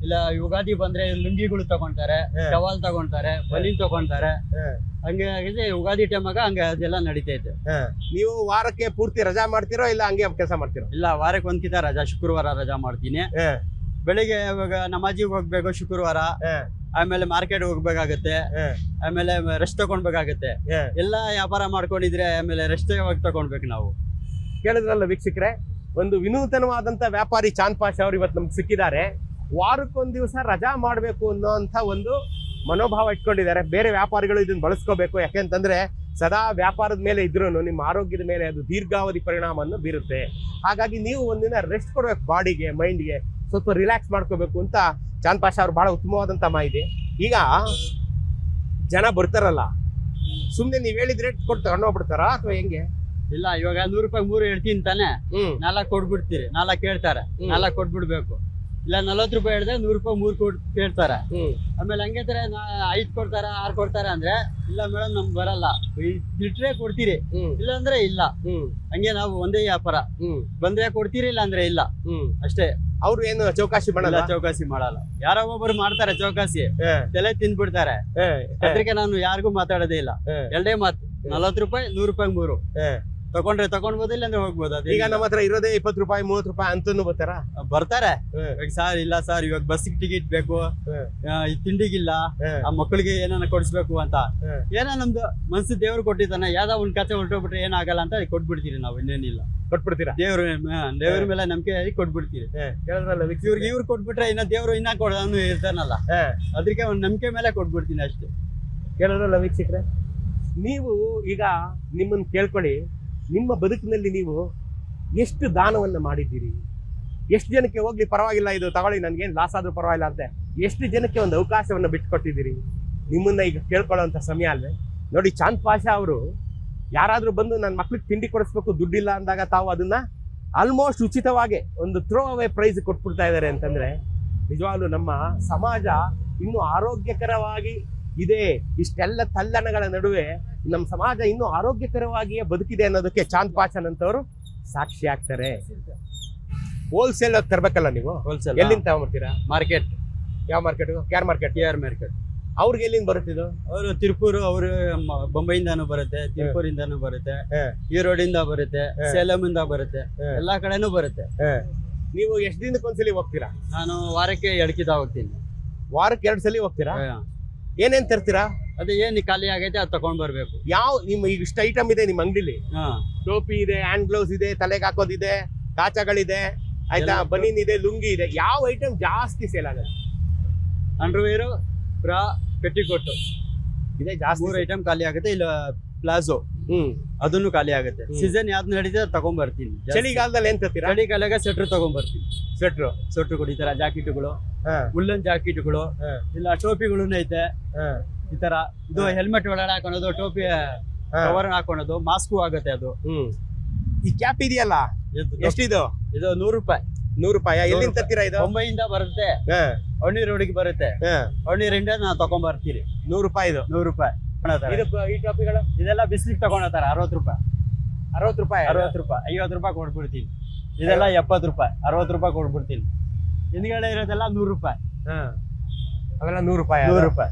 ಇಲ್ಲ ಯುಗಾದಿ ಬಂದ್ರೆ ಲುಂಗಿಗಳು ತಗೊಂತಾರೆ ಟವಾಲ್ ತಗೊಂತಾರೆ ಬನೀನ್ ತಗೊಂತಾರೆ. ಹಂಗೆ ಆಗಿದೆ ಯುಗಾದಿ ಟೈಮಾಗ ಹಂಗೆ ಅದೆಲ್ಲ ನಡೀತೈತೆ ನೀವು ವಾರಕ್ಕೆ ಪೂರ್ತಿ ರಜಾ ಮಾಡ್ತಿರೋ ಇಲ್ಲ ಹಂಗೆ ಕೆಲಸ ಮಾಡ್ತಿರೋ? ಇಲ್ಲ ವಾರಕ್ಕೆ ಒಂದ್ಕಿತ ರಜಾ ಶುಕ್ರವಾರ ರಜಾ ಮಾಡ್ತೀನಿ. ಬೆಳಿಗ್ಗೆ ಇವಾಗ ನಮಾಜಿಗೆ ಹೋಗ್ಬೇಕು ಶುಕ್ರವಾರ. ಆಮೇಲೆ ಮಾರ್ಕೆಟ್ ಹೋಗ್ಬೇಕಾಗತ್ತೆ. ಆಮೇಲೆ ರೆಸ್ಟ್ ತಗೊಂಡ್ಬೇಕಾಗತ್ತೆ. ಎಲ್ಲಾ ಎಲ್ಲ ವ್ಯಾಪಾರ ಮಾಡ್ಕೊಂಡಿದ್ರೆ ಆಮೇಲೆ ರೆಸ್ಟ್ ಯಾವಾಗ ತಗೊಂಡ್ಬೇಕು ನಾವು? ಕೇಳಿದ್ರಲ್ಲ ವೀಕ್ಷಕರೇ, ಒಂದು ವಿನೂತನವಾದಂತ ವ್ಯಾಪಾರಿ ಚಾಂದ್ ಪಾಷ ಅವರು ಇವತ್ತು ನಮ್ಗೆ ಸಿಕ್ಕಿದ್ದಾರೆ. ವಾರಕ್ಕೊಂದ್ ದಿವಸ ರಜಾ ಮಾಡಬೇಕು ಅನ್ನೋಂಥ ಒಂದು ಮನೋಭಾವ ಇಟ್ಕೊಂಡಿದ್ದಾರೆ. ಬೇರೆ ವ್ಯಾಪಾರಿಗಳು ಇದನ್ನ ಬಳಸ್ಕೋಬೇಕು. ಯಾಕೆಂತಂದ್ರೆ ಸದಾ ವ್ಯಾಪಾರದ ಮೇಲೆ ಇದ್ರೂ ನಿಮ್ಮ ಆರೋಗ್ಯದ ಮೇಲೆ ಅದು ದೀರ್ಘಾವಧಿ ಪರಿಣಾಮವನ್ನು ಬೀರುತ್ತೆ. ಹಾಗಾಗಿ ನೀವು ಒಂದಿನ ರೆಸ್ಟ್ ಕೊಡ್ಬೇಕು ಬಾಡಿಗೆ ಮೈಂಡ್ಗೆ ಸ್ವಲ್ಪ ರಿಲ್ಯಾಕ್ಸ್ ಮಾಡ್ಕೋಬೇಕು ಅಂತ ಚಾಂದ್ ಪಾಷ ಅವ್ರು ಬಹಳ ಉತ್ತಮವಾದಂತ ಮಾಹಿತಿ. ಈಗ ಜನ ಬರ್ತಾರಲ್ಲ ಸುಮ್ಮನೆ ನೀವು ಹೇಳಿದ್ರೆ ಕೊಟ್ಟು ತಗೊಂಡೋಗ್ಬಿಡ್ತಾರಾ ಅಥವಾ ಹೆಂಗೆ? ಇಲ್ಲ ಇವಾಗ ನೂರು ರೂಪಾಯಿ ಮೂರು ಹೇಳ್ತೀನಿ ತಾನೆ. ಹ್ಮ್. ನಾಲ್ಕು ಕೊಟ್ಬಿಡ್ತೀರಿ ನಾಲ್ಕು ಕೇಳ್ತಾರೆ ಹ್ಮ್. ನಾಲ್ಕು ಕೊಟ್ಬಿಡ್ಬೇಕು. ಇಲ್ಲ ನಲ್ವತ್ತು ರೂಪಾಯಿ ಹೇಳಿದ್ರೆ ನೂರು ರೂಪಾಯಿ ಮೂರು ಕೊಟ್ ಕೇಳ್ತಾರೆ. ಹ್ಮ್. ಆಮೇಲೆ ಹಂಗೆ ತರ ಐದು ಕೊಡ್ತಾರ ಆರು ಕೊಡ್ತಾರ ಅಂದ್ರೆ ಇಲ್ಲ ಮೇಡಮ್ ನಮ್ಗೆ ಬರಲ್ಲ. ಇಟ್ರೆ ಕೊಡ್ತೀರಿ. ಹ್ಮ್. ಇಲ್ಲ ಅಂದ್ರೆ ಇಲ್ಲ. ಹ್ಮ್. ಹಂಗೆ ನಾವು ಒಂದೇ ವ್ಯಾಪಾರ. ಹ್ಮ್. ಬಂದ್ರೆ ಕೊಡ್ತೀರಿ ಇಲ್ಲ ಅಂದ್ರೆ ಇಲ್ಲ. ಹ್ಮ್. ಅಷ್ಟೇ. ಅವ್ರು ಏನು ಚೌಕಾಸಿ ಮಾಡಲ್ಲ? ಚೌಕಾಸಿ ಮಾಡಲ್ಲ. ಯಾರೋ ಒಬ್ಬರು ಮಾಡ್ತಾರೆ ಚೌಕಾಸಿ ಹಾ. ತಲೆ ತಿಂದ್ಬಿಡ್ತಾರೆ. ಹಾ, ಅದಕ್ಕೆ ನಾನು ಯಾರಿಗೂ ಮಾತಾಡೋದೇ ಇಲ್ಲ. ಹಾ. ಎರಡೇ ಮಾತು. ನಲ್ವತ್ತು ರೂಪಾಯಿ ನೂರು ರೂಪಾಯಿ ಮೂರು. ಹಾ. ತಗೊಂಡ್ರೆ ತಗೊಂಡ್ಬೋದು ಇಲ್ಲ ಅಂದ್ರೆ ಹೋಗ್ಬೋದು ಅದೇ ಈಗ ನಮ್ಮ ಹತ್ರ ಇರೋದೇ ಇಪ್ಪತ್ತು ರೂಪಾಯಿ ಮೂವತ್ತು ರೂಪಾಯಿ ಅಂತನೂ ಬರ್ತಾರ? ಬರ್ತಾರೆ. ಸಾರ್ ಸರ್ ಇಲ್ಲ ಸರ್ ಇವಾಗ ಬಸ್ ಟಿಕೆಟ್ ಬೇಕು. ಆ, ಈ ತಿಂಡಿಗಿಲ್ಲ. ಆ ಮಕ್ಕಳಿಗೆ ಏನಾನ ಕೊಡಿಸ್ಬೇಕು ಅಂತ. ಏನೋ ನಮ್ದು ಮನ್ಸು ದೇವ್ರು ಕೊಟ್ಟಿದ್ದಾನೆ ಯಾವ್ದೋ ಒಂದ್ ಕತೆ ಹೊರಟೋಗ್ಬಿಟ್ರೆ ಏನಾಗಲ್ಲ ಅಂತ ಕೊಟ್ಬಿಡ್ತೀರಿ ನಾವು ಇನ್ನೇನಿಲ್ಲ. ಕೊಟ್ಬಿಡ್ತೀರಾ? ದೇವ್ರ ದೇವ್ರ ಮೇಲೆ ನಂಬಿಕೆ ಕೊಟ್ಬಿಡ್ತೀರಿ. ಹೇಳಿದ್ರಲ್ಲ ಇವ್ರಿಗೆ ಇವ್ರು ಕೊಟ್ಬಿಟ್ರೆ ಇನ್ನ ದೇವ್ರು ಇನ್ನ ಕೊಡೋನು ಇರ್ತಾನಲ್ಲ. ಹಾ, ಅದಕ್ಕೆ ಒಂದ್ ನಂಬಿಕೆ ಮೇಲೆ ಕೊಟ್ಬಿಡ್ತೀನಿ ಅಷ್ಟೇ. ಕೇಳಿದ್ರಲ್ಲ ವೀಕ್ಷಕರೇ? ನೀವು ಈಗ ನಿಮ್ಮನ್ನ ಕೇಳ್ಕೊಳ್ಳಿ ನಿಮ್ಮ ಬದುಕಿನಲ್ಲಿ ನೀವು ಎಷ್ಟು ದಾನವನ್ನು ಮಾಡಿದ್ದೀರಿ? ಎಷ್ಟು ಜನಕ್ಕೆ ಹೋಗ್ಲಿ ಪರವಾಗಿಲ್ಲ, ಇದು ತಗೊಳ್ಳಿ ನನಗೇನು ಲಾಸ್ ಆದರೂ ಪರವಾಗಿಲ್ಲ ಅಂತ. ಎಷ್ಟು ಜನಕ್ಕೆ ಒಂದು ಅವಕಾಶವನ್ನು ಬಿಟ್ಟುಕೊಟ್ಟಿದ್ದೀರಿ ನಿಮ್ಮನ್ನು ಈಗ ಕೇಳ್ಕೊಳ್ಳೋಂಥ ಸಮಯ ಅಲ್ವೇ? ನೋಡಿ, ಚಾಂದ್ ಪಾಷಾ ಅವರು ಯಾರಾದರೂ ಬಂದು ನನ್ನ ಮಕ್ಳಿಗೆ ತಿಂಡಿ ಕೊಡಿಸ್ಬೇಕು, ದುಡ್ಡಿಲ್ಲ ಅಂದಾಗ ತಾವು ಅದನ್ನು ಆಲ್ಮೋಸ್ಟ್ ಉಚಿತವಾಗಿ ಒಂದು ಥ್ರೋ ಅವೇ ಪ್ರೈಸ್ ಕೊಟ್ಬಿಡ್ತಾ ಇದ್ದಾರೆ ಅಂತಂದರೆ, ನಿಜವಾಗ್ಲೂ ನಮ್ಮ ಸಮಾಜ ಇನ್ನೂ ಆರೋಗ್ಯಕರವಾಗಿ ಇದೆ. ಇಷ್ಟೆಲ್ಲ ತಲ್ಲಣಗಳ ನಡುವೆ ನಮ್ಮ ಸಮಾಜ ಇನ್ನೂ ಆರೋಗ್ಯಕರವಾಗಿಯೇ ಬದುಕಿದೆ ಅನ್ನೋದಕ್ಕೆ ಚಾಂದ್ ಪಾಚನ್ ಅಂತವರು ಸಾಕ್ಷಿ ಆಗ್ತಾರೆ. ಹೋಲ್ಸೇಲ್ ತರಬೇಕಲ್ಲ ನೀವು? ಹೋಲ್ಸೇಲ್ ಎಲ್ಲಿಂದ ತಗೊಂಡ್ಬರ್ತೀರಾ ಮಾರ್ಕೆಟ್ ಯಾವ market K R market K R market ಅವ್ರಿಗೆ ಎಲ್ಲಿಂದ ಬರುತ್ತಿದ್ದು ಅವರು ತಿರುಪೂರು ಅವರು ಬೊಂಬೈಯಿಂದಾನು ಬರುತ್ತೆ ತಿರುಪೂರಿಂದಾನು ಬರುತ್ತೆ. ಈರೋಡಿಂದ ಬರುತ್ತೆ. ಸೇಲಂ ಇಂದ ಬರುತ್ತೆ. ಎಲ್ಲಾ ಕಡೆನೂ ಬರುತ್ತೆ. ನೀವು ಎಷ್ಟು ದಿನಕ್ಕೆ ಒಂದ್ಸಲಿ ಹೋಗ್ತೀರಾ? ನಾನು ವಾರಕ್ಕೆ ಎಡಕಿದ ಹೋಗ್ತೀನಿ. ವಾರಕ್ಕೆ ಎರಡು ಸಲ ಹೋಗ್ತೀರಾ. ಏನೇನ್ ತರ್ತೀರಾ? ಅದೇ ಏನ್ ಖಾಲಿ ಆಗೈತೆ ಅದು ತಗೊಂಡ್ ಬರ್ಬೇಕು. ಯಾವ ನಿಮ್ಮ ಈಗ ಇಷ್ಟು ಐಟಮ್ ಇದೆ ನಿಮ್ಮ ಅಂಗಡಿಲಿ? ಹಾ. ಟೋಪಿ ಇದೆ ಹ್ಯಾಂಡ್ ಗ್ಲೌಸ್ ಇದೆ ತಲೆಗೆ ಹಾಕೋದಿದೆ ಕಾಚಗಳಿದೆ ಆಯ್ತಾ? ಎಲ್ಲ- ಬನೀನ್ ಇದೆ ಲುಂಗಿ ಇದೆ. ಯಾವ ಐಟಮ್ ಜಾಸ್ತಿ ಸೇಲ್ ಆಗುತ್ತೆ? ಅಂಡರ್ವೇರು ಬ್ರಾ ಪೆಟ್ಟಿಕೊಟ್ಟು ಇದೆ ಜಾಸ್ತಿ ಮೂರು ಐಟಮ್ ಖಾಲಿ ಆಗುತ್ತೆ ಇಲ್ಲ ಪ್ಲಾಜೋ? ಅದನ್ನು ಖಾಲಿ ಆಗುತ್ತೆ. ಸೀಸನ್ ಯಾವ್ದು ನಡೀತದೆ ತಗೊಂಡ್ ಬರ್ತೀನಿ. ಚಳಿಗಾಲದಲ್ಲಿ ಏನ್ ತರ್ತೀರಾ? ಚಳಿಗಾಲಾಗ ಸ್ವೆಟರ್ ತಗೊಂಡ್ ಬರ್ತೀನಿ ಸ್ವೆಟರ್ ಸ್ವೆಟರ್ ತರ ಜಾಕೆಟ್ಗಳು ಉಲ್ಲನ್ ಜಾಕೆಟ್ಗಳು. ಇಲ್ಲ ಟೋಪಿಗಳು ಐತೆ. ಈ ತರ. ಇದು ಹೆಲ್ಮೆಟ್ ಒಳಗಡೆ ಹಾಕೊಳೋದು ಟೋಪಿ ಕವರ್ ಹಾಕೊಳೋದು ಮಾಸ್ಕು ಆಗುತ್ತೆ ಅದು. ಈ ಕ್ಯಾಪ್ ಇದೆಯಲ್ಲ? ಇದು- ಎಷ್ಟಿದು? ಇದು ನೂರು ರೂಪಾಯಿ. ನೂರು ರೂಪಾಯಿ. ಎಲ್ಲಿಂದ ತರ್ತೀರಾ ಇದು? ಮುಂಬೈಯಿಂದ ಬರುತ್ತೆ. ಹಾ. ಅವಣಿ ರೋಡಿಗೆ ಬರುತ್ತೆ. ಅಣ್ಣಿ ಅವಣಿರಿಂದ ನಾನು ತಗೊಂಡ್ ಬರ್ತೀರಿ ನೂರು ರೂಪಾಯಿ ಇದು. ನೂರು ರೂಪಾಯಿ. ಇದು ಈ ಟಾಪಿಗಳು ಇದೆಲ್ಲ ಬಿಸಿಲಿಗೆ ತಗೊಂಡೋತಾರ ಅರವತ್ತು ರೂಪಾಯಿ. ಅರವತ್ತು ರೂಪಾಯಿ? ಅರವತ್ತು ರೂಪಾಯಿ ಐವತ್ತು ರೂಪಾಯಿ ಕೊಟ್ಬಿಡ್ತೀನಿ. ಇದೆಲ್ಲ ಎಪ್ಪತ್ತು ರೂಪಾಯಿ ಅರವತ್ತು ರೂಪಾಯಿ ಕೊಟ್ಬಿಡ್ತೀನಿ. ಹಿಂದ್ಗಡೆ ಇರೋದೆಲ್ಲ ನೂರು ರೂಪಾಯಿ. ಹಾ. ಅವೆಲ್ಲ ನೂರು ರೂಪಾಯಿ ನೂರು. ರೂಪಾಯಿ.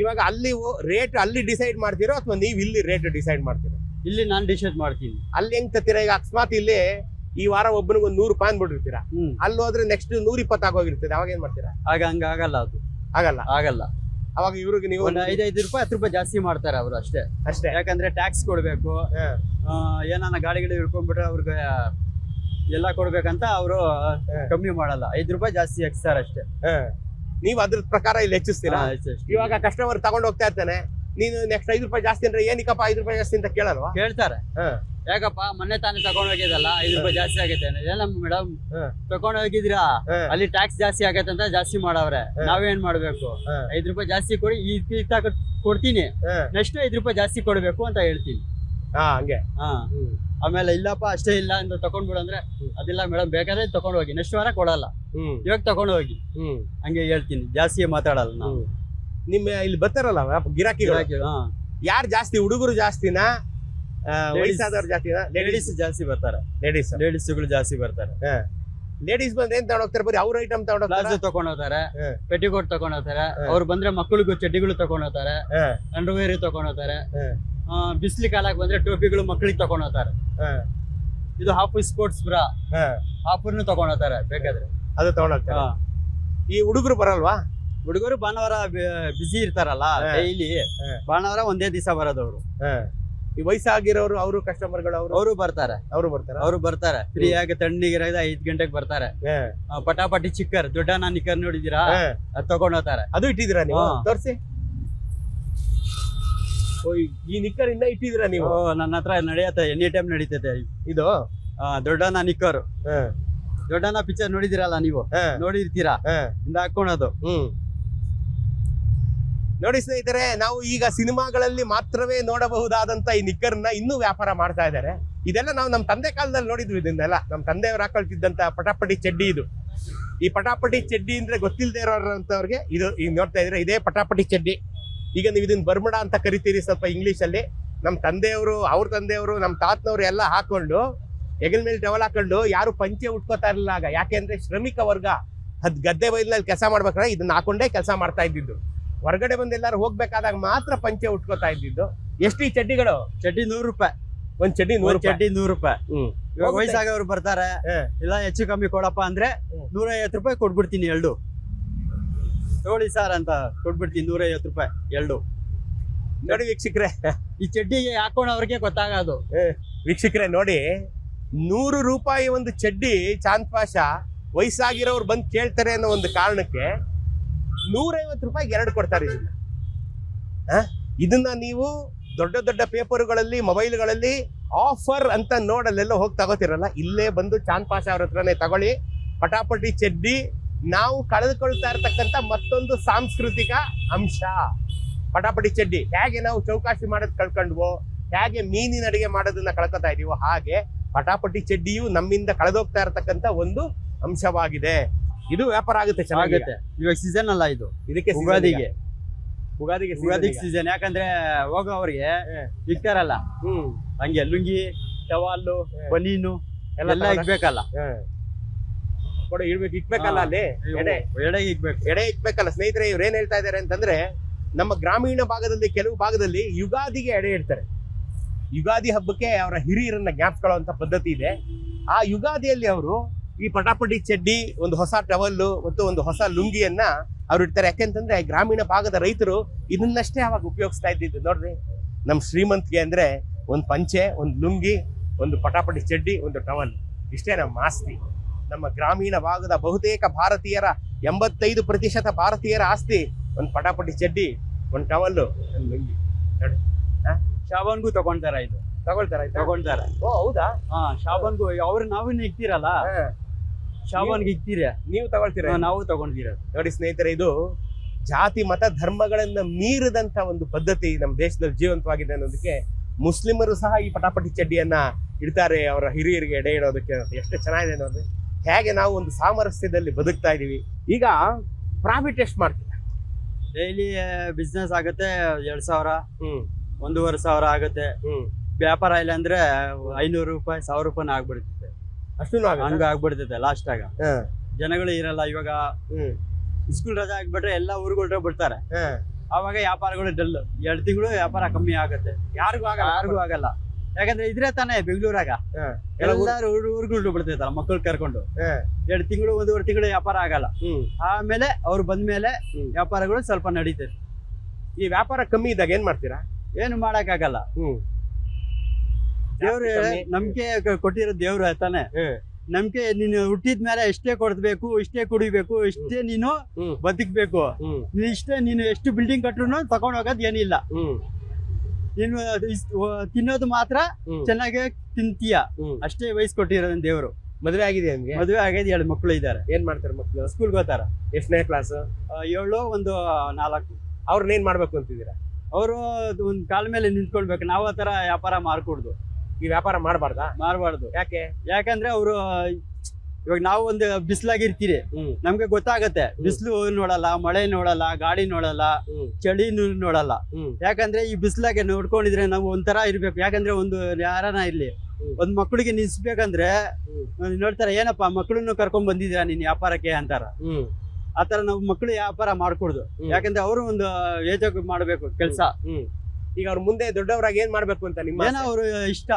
ಇವಾಗ ಅಲ್ಲಿ ರೇಟ್ ಅಲ್ಲಿ ಡಿಸೈಡ್ ಮಾಡ್ತೀರೋ ಅಥವಾ ನೀವು ಇಲ್ಲಿ ರೇಟ್ ಡಿಸೈಡ್ ಮಾಡ್ತೀರೋ? ಇಲ್ಲಿ ನಾನು ಡಿಸೈಡ್ ಮಾಡ್ತೀನಿ. ಅಲ್ಲಿ ಹೆಂಗ್ ತತ್ತೀರಾ ಈಗ ಅಕಸ್ಮಾತ್ ಇಲ್ಲಿ ಈ ವಾರ ಒಬ್ಬನಿಗೆ ಒಂದು ನೂರು ರೂಪಾಯಿ ಅಂದ್ಬಿಟ್ಟಿರ್ತೀರಾ? ಹ್ಮ್. ಅಲ್ಲಿ ಹೋದ್ರೆ ನೆಕ್ಸ್ಟ್ ನೂರ ಇಪ್ಪತ್ತು ಆಗೋಗಿರ್ತದೆ ಅವಾಗ ಏನ್ ಮಾಡ್ತೀರಾ? ಆಗ ಹಂಗಾಗಲ್ಲ ಅದು. ಆಗಲ್ಲ? ಆಗಲ್ಲ. ಅವಾಗ ಇವ್ರಿಗೆ ನೀವು ಒಂದು ಐದೈದು ರೂಪಾಯಿ ಹತ್ತು ರೂಪಾಯಿ ಜಾಸ್ತಿ ಮಾಡ್ತಾರೆ ಅವರು ಅಷ್ಟೇ. ಅಷ್ಟೇ. ಯಾಕಂದ್ರೆ ಟ್ಯಾಕ್ಸ್ ಕೊಡ್ಬೇಕು. ಏನಾನ ಗಾಡಿಗಳು ಹಿಡ್ಕೊಂಡ್ಬಿಟ್ರೆ ಅವ್ರಿಗೆ ಎಲ್ಲ ಕೊಡ್ಬೇಕಂತ ಅವರು ಕಮ್ಮಿ ಮಾಡಲ್ಲ. ಐದು ರೂಪಾಯಿ ಜಾಸ್ತಿ ಹಾಕ್ಸ್ತಾರೆ ಅಷ್ಟೇ. ಹಾ. ನೀವು ಅದ್ರ ಪ್ರಕಾರ ಇಲ್ಲಿ ಹೆಚ್ಚಿಸ್ತೀರಾ. ಇವಾಗ ಕಸ್ಟಮರ್ ತಗೊಂಡ್ ಹೋಗ್ತಾ ಇರ್ತಾನೆ. ನೀನು ನೆಕ್ಸ್ಟ್ ಐದು ರೂಪಾಯಿ ಜಾಸ್ತಿ ಅಂದ್ರೆ ಏನಕ್ಕಪ್ಪ ಐದು ರೂಪಾಯಿ ಜಾಸ್ತಿ ಅಂತ ಕೇಳಲ್ವಾ? ಕೇಳ್ತಾರೆ. ಹಾ. ಯಾಕಪ್ಪ? ಮೊನ್ನೆ ತಾನೇ ತಗೊಂಡ್ ಹೋಗಿದಲ್ಲ ಐದು ರೂಪಾಯಿ ಜಾಸ್ತಿ ಆಗೈತೆ ಏನ ಮೇಡಮ್. ತಗೊಂಡ್ ಹೋಗಿದ್ರಾ ಅಲ್ಲಿ ಟ್ಯಾಕ್ಸ್ ಜಾಸ್ತಿ ಆಗೈತೆ ಅಂತ ಜಾಸ್ತಿ ಮಾಡವ್ರೆ. ನಾವೇನ್ ಮಾಡ್ಬೇಕು? ಐದ್ ರೂಪಾಯಿ ಜಾಸ್ತಿ ಕೊಡಿ ಈ ಕೊಡ್ತೀನಿ. ನೆಕ್ಸ್ಟ್ ಐದ್ ರೂಪಾಯಿ ಜಾಸ್ತಿ ಕೊಡ್ಬೇಕು ಅಂತ ಹೇಳ್ತೀನಿ. ಹಂಗೆ. ಹಾ. ಆಮೇಲೆ ಇಲ್ಲಪ್ಪ ಅಷ್ಟೇ ಇಲ್ಲ ಅಂತ ತಗೊಂಡ್ಬಿಡು ಅಂದ್ರೆ ಹ್ಮ್. ಅದಿಲ್ಲ ಮೇಡಮ್ ಬೇಕಾದ್ರೆ ತಕೊಂಡ್ ಹೋಗಿ. ನೆಕ್ಸ್ಟ್ ವಾರ ಕೊಡಲ್ಲ. ಇವಾಗ ತಗೊಂಡ್ ಹೋಗಿ. ಹಂಗೆ ಹೇಳ್ತೀನಿ. ಜಾಸ್ತಿ ಮಾತಾಡಲ್ಲ ನಾವು. ನಿಮ್ಮ ಇಲ್ಲಿ ಬರ್ತಾರಲ್ಲ ಗಿರಾಕಿ- ಯಾರು ಜಾಸ್ತಿ ಹುಡುಗರು ಜಾಸ್ತಿನಾ. ವಯಸ್ಸಾದವ್ರು ಜಾಸ್ತಿ ಲೇಡೀಸ್ ಜಾಸ್ತಿ ಬರ್ತಾರೆ. ಲೇಡೀಸ್ ಲೇಡೀಸ್ಗಳು ಜಾಸ್ತಿ ಬರ್ತಾರೆ. ಲೇಡೀಸ್ ಬಂದ್ರೆ ಏನ್ ತಗೊಂಡ್ ಹೋಗ್ತಾರೆ? ಬರೀ ಅವ್ರ ಐಟಮ್ ತಗೊಂಡ್ ಹೋಗ್ತಾರೆ? ತಗೊಂಡ್ ಹೋಗ್ತಾರೆ. ಪೆಟಿಕೋಟ್ ತಗೊಂಡ್ ಹೋಗ್ತಾರೆ. ಅವ್ರು ಬಂದ್ರೆ ಮಕ್ಕಳಿಗೂ ಚಡ್ಡಿಗಳು ತಗೊಂಡ್ ಹೋಗ್ತಾರೆ. ಅಂಡರ್ವೇರ್ ತಗೊಂಡ್ ಹೋಗ್ತಾರೆ. ಬಿಸ್ಲಿ ಕಾಲಕ್ಕೆ ಬಂದ್ರೆ ಟೋಪಿಗಳು ಮಕ್ಕಳಿಗೆ ತಗೊಂಡ್ ಹೋಗ್ತಾರೆ. ಇದು ಹಾಫ್ ಸ್ಪೋರ್ಟ್ಸ್ ಬ್ರಾ. ಹಾಫರ್ನು ತಗೊಂಡ್ ಹೋಗ್ತಾರೆ ಬೇಕಾದ್ರೆ. ಅದು ತಗೊಂಡ್ ಹೋಗ್ತಾರೆ? ಈ ಹುಡುಗರು ಬರಲ್ವಾ? ಹುಡುಗರು ಭಾನುವಾರ ಬಿಸಿ ಇರ್ತಾರಲ್ಲ ಡೈಲಿ. ಭಾನುವಾರ ಒಂದೇ ದಿವಸ ಬರೋದವ್ರು. ಅವರು ಈ ವಯಸ್ಸಾಗಿರೋರು ಅವರು ಕಸ್ಟಮರ್ಗಳು ಅವರು ಅವರು ಬರ್ತಾರೆ. ಅವರು ಬರ್ತಾರೆ? ಅವರು ಬರ್ತಾರೆ. ಫ್ರೀ ಆಗಿ ತಣ್ಣಗಿರೋದ ಐದ್ ಗಂಟೆಗೆ ಬರ್ತಾರೆ. ಪಟಾಪಟಿ ಚಿಕ್ಕರ್ ದೊಡ್ಡ ನಿಕ್ಕರ್ ನೋಡಿದೀರಾ ಅದ್ ತಗೊಂಡ್ ಹೋಗ್ತಾರೆ. ಅದು ಇಟ್ಟಿದ್ದೀರಾ ನೀವು? ತೋರಿಸಿ. ಈ- ನಿಕ್ಕರ್ ಇನ್ನ ಇಟ್ಟಿದ್ದೀರಾ ನೀವು? ನನ್ನ ಹತ್ರ ನಡೆಯತ್ತೆ ಎನಿ ಟೈಮ್ ನಡೀತೈತೆ. ಇದು? ದೊಡ್ಡ ದೊಡ್ಡನ ನಿಕ್ಕರ್. ದೊಡ್ಡನ ಪಿಕ್ಚರ್ ನೋಡಿದಿರಲ್ಲ ನೀವು. ನೋಡಿರ್ತೀರಾ. ಇಂದ ಹಾಕೊಳೋದು ಹ್ಮ್. ನೋಡಿ ಸ್ನೇಹಿತರೆ, ನಾವು ಈಗ ಸಿನಿಮಾಗಳಲ್ಲಿ ಮಾತ್ರವೇ ನೋಡಬಹುದಾದಂತ ಈ ನಿಕ್ಕರ್ನ ಇನ್ನೂ ವ್ಯಾಪಾರ ಮಾಡ್ತಾ ಇದ್ದಾರೆ. ಇದೆಲ್ಲ ನಾವು ನಮ್ಮ ತಂದೆ ಕಾಲದಲ್ಲಿ ನೋಡಿದ್ವಿ ಇದನ್ನೆಲ್ಲ. ನಮ್ಮ ತಂದೆಯವರು ಹಾಕೊಳ್ತಿದ್ದಂತ ಪಟಾಪಟಿ ಚಡ್ಡಿ ಇದು. ಈ ಪಟಾಪಟಿ ಚಡ್ಡಿ ಅಂದ್ರೆ ಗೊತ್ತಿಲ್ಲದೆ ಇರೋರಂತವ್ರಿಗೆ ಇದು ಈಗ ನೋಡ್ತಾ ಇದ್ರೆ ಇದೇ ಪಟಾಪಟಿ ಚಡ್ಡಿ. ಈಗ ನೀವು ಇದನ್ನ ಬರ್ಮಡ ಅಂತ ಕರಿತೀರಿ ಸ್ವಲ್ಪ ಇಂಗ್ಲಿಷ್ ಅಲ್ಲಿ ನಮ್ಮ ತಂದೆಯವರು, ಅವ್ರ ತಂದೆಯವರು, ನಮ್ಮ ತಾತನವರು ಎಲ್ಲ ಹಾಕೊಂಡು ಹೆಗಲ್ ಮೇಲೆ ಟವಲ್ ಹಾಕೊಂಡು ಯಾರು ಪಂಚೆ ಉಟ್ಕೋತಾ ಇರಲಿಲ್ಲ ಆಗ. ಯಾಕೆಂದ್ರೆ ಶ್ರಮಿಕ ವರ್ಗ. ಅದ್ ಗದ್ದೆ ಬೈಲಿನಲ್ಲಿ ಕೆಲಸ ಮಾಡ್ಬೇಕಾದ್ರೆ ಇದನ್ನ ಹಾಕೊಂಡೇ ಕೆಲಸ ಮಾಡ್ತಾ ಇದ್ದಿದ್ದು. ಹೊರಗಡೆ ಬಂದು ಎಲ್ಲಾರು ಹೋಗ್ಬೇಕಾದಾಗ ಮಾತ್ರ ಪಂಚೆ ಉಟ್ಕೋತಾ ಇದ್ದಿದ್ದು. ಎಷ್ಟು ಈ ಚಡ್ಡಿಗಳು? ಚಡ್ಡಿ ನೂರು ರೂಪಾಯಿ. ಒಂದ್ ಚಡ್ಡಿ ನೂರು ಒಂದ್ ಚಡ್ಡಿ ನೂರು ರೂಪಾಯಿ. ಹ್ಮ್. ಇವಾಗ. ವಯಸ್ಸಾಗವ್ರು ಬರ್ತಾರೆ. ಇಲ್ಲ ಹೆಚ್ಚು ಕಮ್ಮಿ ಕೊಡಪ್ಪ ಅಂದ್ರೆ. ನೂರ ಐವತ್ತು ರೂಪಾಯಿ ಕೊಟ್ಬಿಡ್ತೀನಿ ಎರಡು ತಗೊಳ್ಳಿ ಸರ್ ಅಂತ ಕೊಟ್ಬಿಡ್ತೀನಿ ನೂರ ಐವತ್ತು ರೂಪಾಯಿ ಎರಡು ನೋಡಿ ವೀಕ್ಷಕ್ರೆ ಈ ಚಡ್ಡಿಗೆ ಹಾಕೊಂಡವ್ರಿಗೆ ಗೊತ್ತಾಗೋದು. ವೀಕ್ಷಕ್ರೆ ನೋಡಿ ನೂರು ರೂಪಾಯಿ ಒಂದು ಚಡ್ಡಿ ಚಾಂದ್ ಪಾಷ ವಯಸ್ಸಾಗಿರೋರು ಬಂದು ಕೇಳ್ತಾರೆ ಅನ್ನೋ ಒಂದು ಕಾರಣಕ್ಕೆ ನೂರೈವತ್ತು ರೂಪಾಯಿಗೆ ಎರಡು ಕೊಡ್ತಾರೆ ಇದನ್ನ? ಇದನ್ನ ನೀವು ದೊಡ್ಡ ದೊಡ್ಡ ಪೇಪರ್ಗಳಲ್ಲಿ, ಮೊಬೈಲ್ಗಳಲ್ಲಿ ಆಫರ್ ಅಂತ ನೋಡಲ್ಲೆಲ್ಲ ಹೋಗಿ ತಗೋತಿರಲ್ಲ. ಇಲ್ಲೇ ಬಂದು ಚಾಂದ್ ಪಾಷ ಅವ್ರ ಹತ್ರನೇ ತಗೊಳ್ಳಿ. ಪಟಾಪಟಿ ಚೆಡ್ಡಿ, ನಾವು ಕಳೆದುಕೊಳ್ತಾ ಇರತಕ್ಕಂಥ ಮತ್ತೊಂದು ಸಾಂಸ್ಕೃತಿಕ ಅಂಶ. ಪಟಾಪಟಿ ಚೆಡ್ಡಿ, ಹೇಗೆ ನಾವು ಚೌಕಾಶಿ ಮಾಡೋದು ಕಳ್ಕೊಂಡ್ವೋ, ಹೇಗೆ ಮೀನಿನ ಅಡಿಗೆ ಮಾಡೋದನ್ನ ಕಳ್ಕೊತಾ ಇದೀವೋ ಹಾಗೆ ಪಟಾಪಟಿ ಚೆಡ್ಡಿಯು ನಮ್ಮಿಂದ ಕಳೆದೋಗ್ತಾ ಇರತಕ್ಕಂಥ ಒಂದು ಅಂಶವಾಗಿದೆ. ಇದು ವ್ಯಾಪಾರ ಆಗುತ್ತೆ ಚೆನ್ನಾಗುತ್ತೆ ಇವಾಗ ಸೀಸನ್ ಅಲ್ಲ ಇದು. ಇದಕ್ಕೆ ಯುಗಾದಿಗೆ ಯುಗಾದಿಗೆ ಈಗ. ಸೀಸನ್ ಯಾಕಂದ್ರೆ ಹೋಗೋವ್ರಿಗೆ ಇಕ್ತಾರಲ್ಲ ಹ್ಮ್. ಹಂಗೆ ಲುಂಗಿ ಟವಾಲು ಬನೀನು ಎಲ್ಲ ಇಕ್ಬೇಕಲ್ಲ ಹ್ಮ್. ಇಡ್ಬೇಕು ಇಕ್ಬೇಕಲ್ಲ ಅಲ್ಲಿ? ಎಡೆ. ಎಡೆ ಇಕ್ಬೇಕು ಎಡೆ ಇಕ್ಬೇಕಲ್ಲ ಸ್ನೇಹಿತರೆ ಇವ್ರು ಏನ್ ಹೇಳ್ತಾ ಇದಾರೆ ಅಂತಂದ್ರೆ ನಮ್ಮ ಗ್ರಾಮೀಣ ಭಾಗದಲ್ಲಿ ಕೆಲವು ಭಾಗದಲ್ಲಿ ಯುಗಾದಿಗೆ ಎಡೆ ಇಡ್ತಾರೆ. ಯುಗಾದಿ ಹಬ್ಬಕ್ಕೆ ಅವರ ಹಿರಿಯರನ್ನ ಜ್ಞಾಪಿಸ್ಕೊಳ್ಳುವಂತ ಪದ್ಧತಿ ಇದೆ. ಆ ಯುಗಾದಿಯಲ್ಲಿ ಅವರು ಈ ಪಟಾಪಟಿ ಚಡ್ಡಿ ಒಂದು ಹೊಸ ಟವಲ್ಲು ಮತ್ತು ಒಂದು ಹೊಸ ಲುಂಗಿಯನ್ನ ಅವ್ರು ಇಡ್ತಾರೆ. ಯಾಕೆಂತಂದ್ರೆ ಗ್ರಾಮೀಣ ಭಾಗದ ರೈತರು ಇದನ್ನಷ್ಟೇ ಅವಾಗ ಉಪಯೋಗಿಸ್ತಾ ಇದ್ದಿದ್ದು. ನೋಡ್ರಿ ನಮ್ಮ ಶ್ರೀಮಂತಿಗೆ ಅಂದ್ರೆ ಒಂದು ಪಂಚೆ ಒಂದು ಲುಂಗಿ ಒಂದು ಪಟಾಪಟಿ ಚಡ್ಡಿ ಒಂದು ಟವಲ್. ಇಷ್ಟೇ ನಮ್ಮ ಆಸ್ತಿ. ನಮ್ಮ ಗ್ರಾಮೀಣ ಭಾಗದ ಬಹುತೇಕ ಭಾರತೀಯರ ಎಂಬತ್ತೈದು ಪ್ರತಿಶತ ಭಾರತೀಯರ ಆಸ್ತಿ ಒಂದು ಪಟಾಪಟಿ ಚಡ್ಡಿ ಒಂದು ಟವಲ್ಲು ಒಂದು ಲುಂಗಿ. ಶಾವನ್ಗೂ ತಗೊಳ್ತಾರ ಇದು? ತಗೊಳ್ತಾರ ತಗೊಳ್ತಾರ ಓ ಹೌದಾ? ಹಾ ಶಾಬನ್ಗೂ. ಅವ್ರು ನಾವು ಇಕ್ತಿರಲ್ಲ. ಶಾಬನ್ಗೆ ಇಕ್ತೀರಿ? ನೀವು ತಗೊಳ್ತೀರಾ ನಾವು ತಗೊಂಡಿರ ನೋಡಿ ಸ್ನೇಹಿತರೆ ಇದು ಜಾತಿ ಮತ ಧರ್ಮಗಳನ್ನ ಮೀರಿದಂತ ಒಂದು ಪದ್ಧತಿ ನಮ್ಮ ದೇಶದಲ್ಲಿ ಜೀವಂತವಾಗಿದೆ ಅನ್ನೋದಕ್ಕೆ ಮುಸ್ಲಿಮರು ಸಹ ಈ ಪಟಾಪಟಿ ಚಡ್ಡಿಯನ್ನ ಇಡ್ತಾರೆ ಅವರ ಹಿರಿಯರಿಗೆ ಎಡೆ ಇಡೋದಕ್ಕೆ. ಎಷ್ಟು ಚೆನ್ನಾಗಿದೆ ನೋಡಿ. ಹೇಗೆ ನಾವು ಒಂದು ಸಾಮರಸ್ಯದಲ್ಲಿ ಬದುಕ್ತಾ ಇದೀವಿ. ಈಗ ಪ್ರಾಫಿಟ್ ಎಷ್ಟು ಮಾಡ್ತೀವಿ ಡೈಲಿ ಬಿಸ್ನೆಸ್ ಆಗುತ್ತೆ ಎರಡ್ ಸಾವಿರ ಹ್ಮ್. ಒಂದೂವರೆ ಸಾವಿರ ಆಗುತ್ತೆ. ಹ್ಮ್. ವ್ಯಾಪಾರ ಇಲ್ಲ ಅಂದ್ರೆ ಐನೂರು ರೂಪಾಯಿ ಸಾವಿರ ರೂಪಾಯಿ ಆಗ್ಬಿಡ್ತೈತೆ. ಅಷ್ಟು ಹಂಗ ಆಗ್ಬಿಡ್ತೈತೆ ಲಾಸ್ಟ್ ಆಗ. ಜನಗಳು ಇರಲ್ಲ ಇವಾಗ ಸ್ಕೂಲ್ ರಜಾ ಆಗ್ಬಿಟ್ರೆ ಎಲ್ಲಾ ಊರುಗಳು ಬಿಡ್ತಾರೆ. ಅವಾಗ ವ್ಯಾಪಾರಗಳು ಡಲ್ ಎರಡು ತಿಂಗಳು ವ್ಯಾಪಾರ ಕಮ್ಮಿ ಆಗುತ್ತೆ. ಯಾರಿಗೂ ಆಗಲ್ಲ. ಯಾರಿಗೂ ಆಗಲ್ಲ. ಯಾಕಂದ್ರೆ ಇದ್ರೆ ತಾನೇ ಬೆಂಗಳೂರಾಗ. ಎಲ್ಲಾರು ಊರುಗಳು ಬಿಡ್ತೈತಲ್ಲ ಮಕ್ಕಳು ಕರ್ಕೊಂಡು. ಎರಡು ತಿಂಗಳು ಒಂದೂವರೆ ತಿಂಗಳು ವ್ಯಾಪಾರ ಆಗಲ್ಲ. ಆಮೇಲೆ ಅವ್ರು ಬಂದ್ಮೇಲೆ ಮೇಲೆ ವ್ಯಾಪಾರಗಳು ಸ್ವಲ್ಪ ನಡೀತೈತೆ. ಈ ವ್ಯಾಪಾರ ಕಮ್ಮಿ ಇದ್ದಾಗ ಏನ್ ಮಾಡ್ತೀರಾ? ಏನು ಮಾಡಕ್ ಆಗಲ್ಲ ಹ್ಮ್. ದೇವ್ರು ನಂಬಿಕೆ ಕೊಟ್ಟಿರೋ ದೇವ್ರು ತಾನೆ. ನಂಬಿಕೆ ನೀನು ಹುಟ್ಟಿದ ಮೇಲೆ ಇಷ್ಟೇ ಕೊಡ್ಬೇಕು ಇಷ್ಟೇ ಕುಡಿಬೇಕು ಇಷ್ಟೇ ನೀನು ಬದುಕಬೇಕು. ಇಷ್ಟೇ ನೀನು ಎಷ್ಟು ಬಿಲ್ಡಿಂಗ್ ಕಟ್ಟರು ತಗೊಂಡ್ ಹೋಗೋದ್ ಏನಿಲ್ಲ. ನೀನು ತಿನ್ನೋದು ಮಾತ್ರ ಚೆನ್ನಾಗೆ ತಿಂತೀಯ. ಅಷ್ಟೇ ವಯಸ್ಸು ಕೊಟ್ಟಿರೋ ದೇವ್ರು. ಮದ್ವೆ ಆಗಿದೆ ನಿಮ್ಗೆ? ಮದುವೆ ಆಗಿದೆ ಎರಡು ಮಕ್ಕಳು ಇದ್ದಾರೆ. ಏನ್ ಮಾಡ್ತಾರೆ ಮಕ್ಳು ಸ್ಕೂಲ್ಗೆ ಹೋಗ್ತಾರ. ಎಷ್ಟನೇ ಕ್ಲಾಸ್ ಏಳು ಒಂದು ನಾಲ್ಕು. ಅವ್ರನ್ನ ಏನ್ ಮಾಡ್ಬೇಕು ಅಂತಿದ್ದೀರಾ? ಅವರು ಒಂದ್ ಕಾಲ ಮೇಲೆ ನಿಂತ್ಕೊಳ್ಬೇಕು. ನಾವು ಆ ತರ ವ್ಯಾಪಾರ ಮಾರ್ಕೊಡ್ದು ಈ ವ್ಯಾಪಾರ ಮಾಡಬಾರ್ದಾ? ಮಾಡಬಾರ್ದು. ಯಾಕೆ? ಯಾಕಂದ್ರೆ ಅವರು ಇವಾಗ ನಾವು ಒಂದು ಬಿಸಿಲಾಗಿರ್ತೀರಿ. ಇರ್ತೀರಿ ನಮ್ಗೆ ಗೊತ್ತಾಗತ್ತೆ. ಬಿಸಿಲು ನೋಡಲ್ಲ ಮಳೆ ನೋಡಲ್ಲ ಗಾಡಿ ನೋಡಲ್ಲ ಚಳಿ ನೋಡಲ್ಲ. ಯಾಕಂದ್ರೆ ಈ ಬಿಸಿಲಾಗೆ ನೋಡ್ಕೊಂಡಿದ್ರೆ ನಾವು ಒಂಥರ ಇರ್ಬೇಕು. ಯಾಕಂದ್ರೆ ಒಂದು ಯಾರನ ಇರ್ಲಿ. ಒಂದ್ ಮಕ್ಳಿಗೆ ನಿಲ್ಸ್ಬೇಕಂದ್ರೆ ನೋಡ್ತಾರ ಏನಪ್ಪ ಮಕ್ಳನ್ನು ಕರ್ಕೊಂಡ್ ಬಂದಿದ್ದೀರಾ ನೀನ್ ವ್ಯಾಪಾರಕ್ಕೆ? ಅಂತಾರ. ಆತರ ನಾವು ಮಕ್ಳು ವ್ಯಾಪಾರ ಮಾಡ್ಕೊಡ್ದು. ಯಾಕಂದ್ರೆ ಅವರು ಒಂದು ಏಜ್ ಮಾಡ್ಬೇಕು ಕೆಲ್ಸ. ಈಗ ಅವ್ರ ಮುಂದೆ ದೊಡ್ಡವರಾಗಿ ಏನ್ ಮಾಡ್ಬೇಕು ಅಂತ ನಿಮ್ಮ ಏನೋ? ಅವ್ರು ಇಷ್ಟ.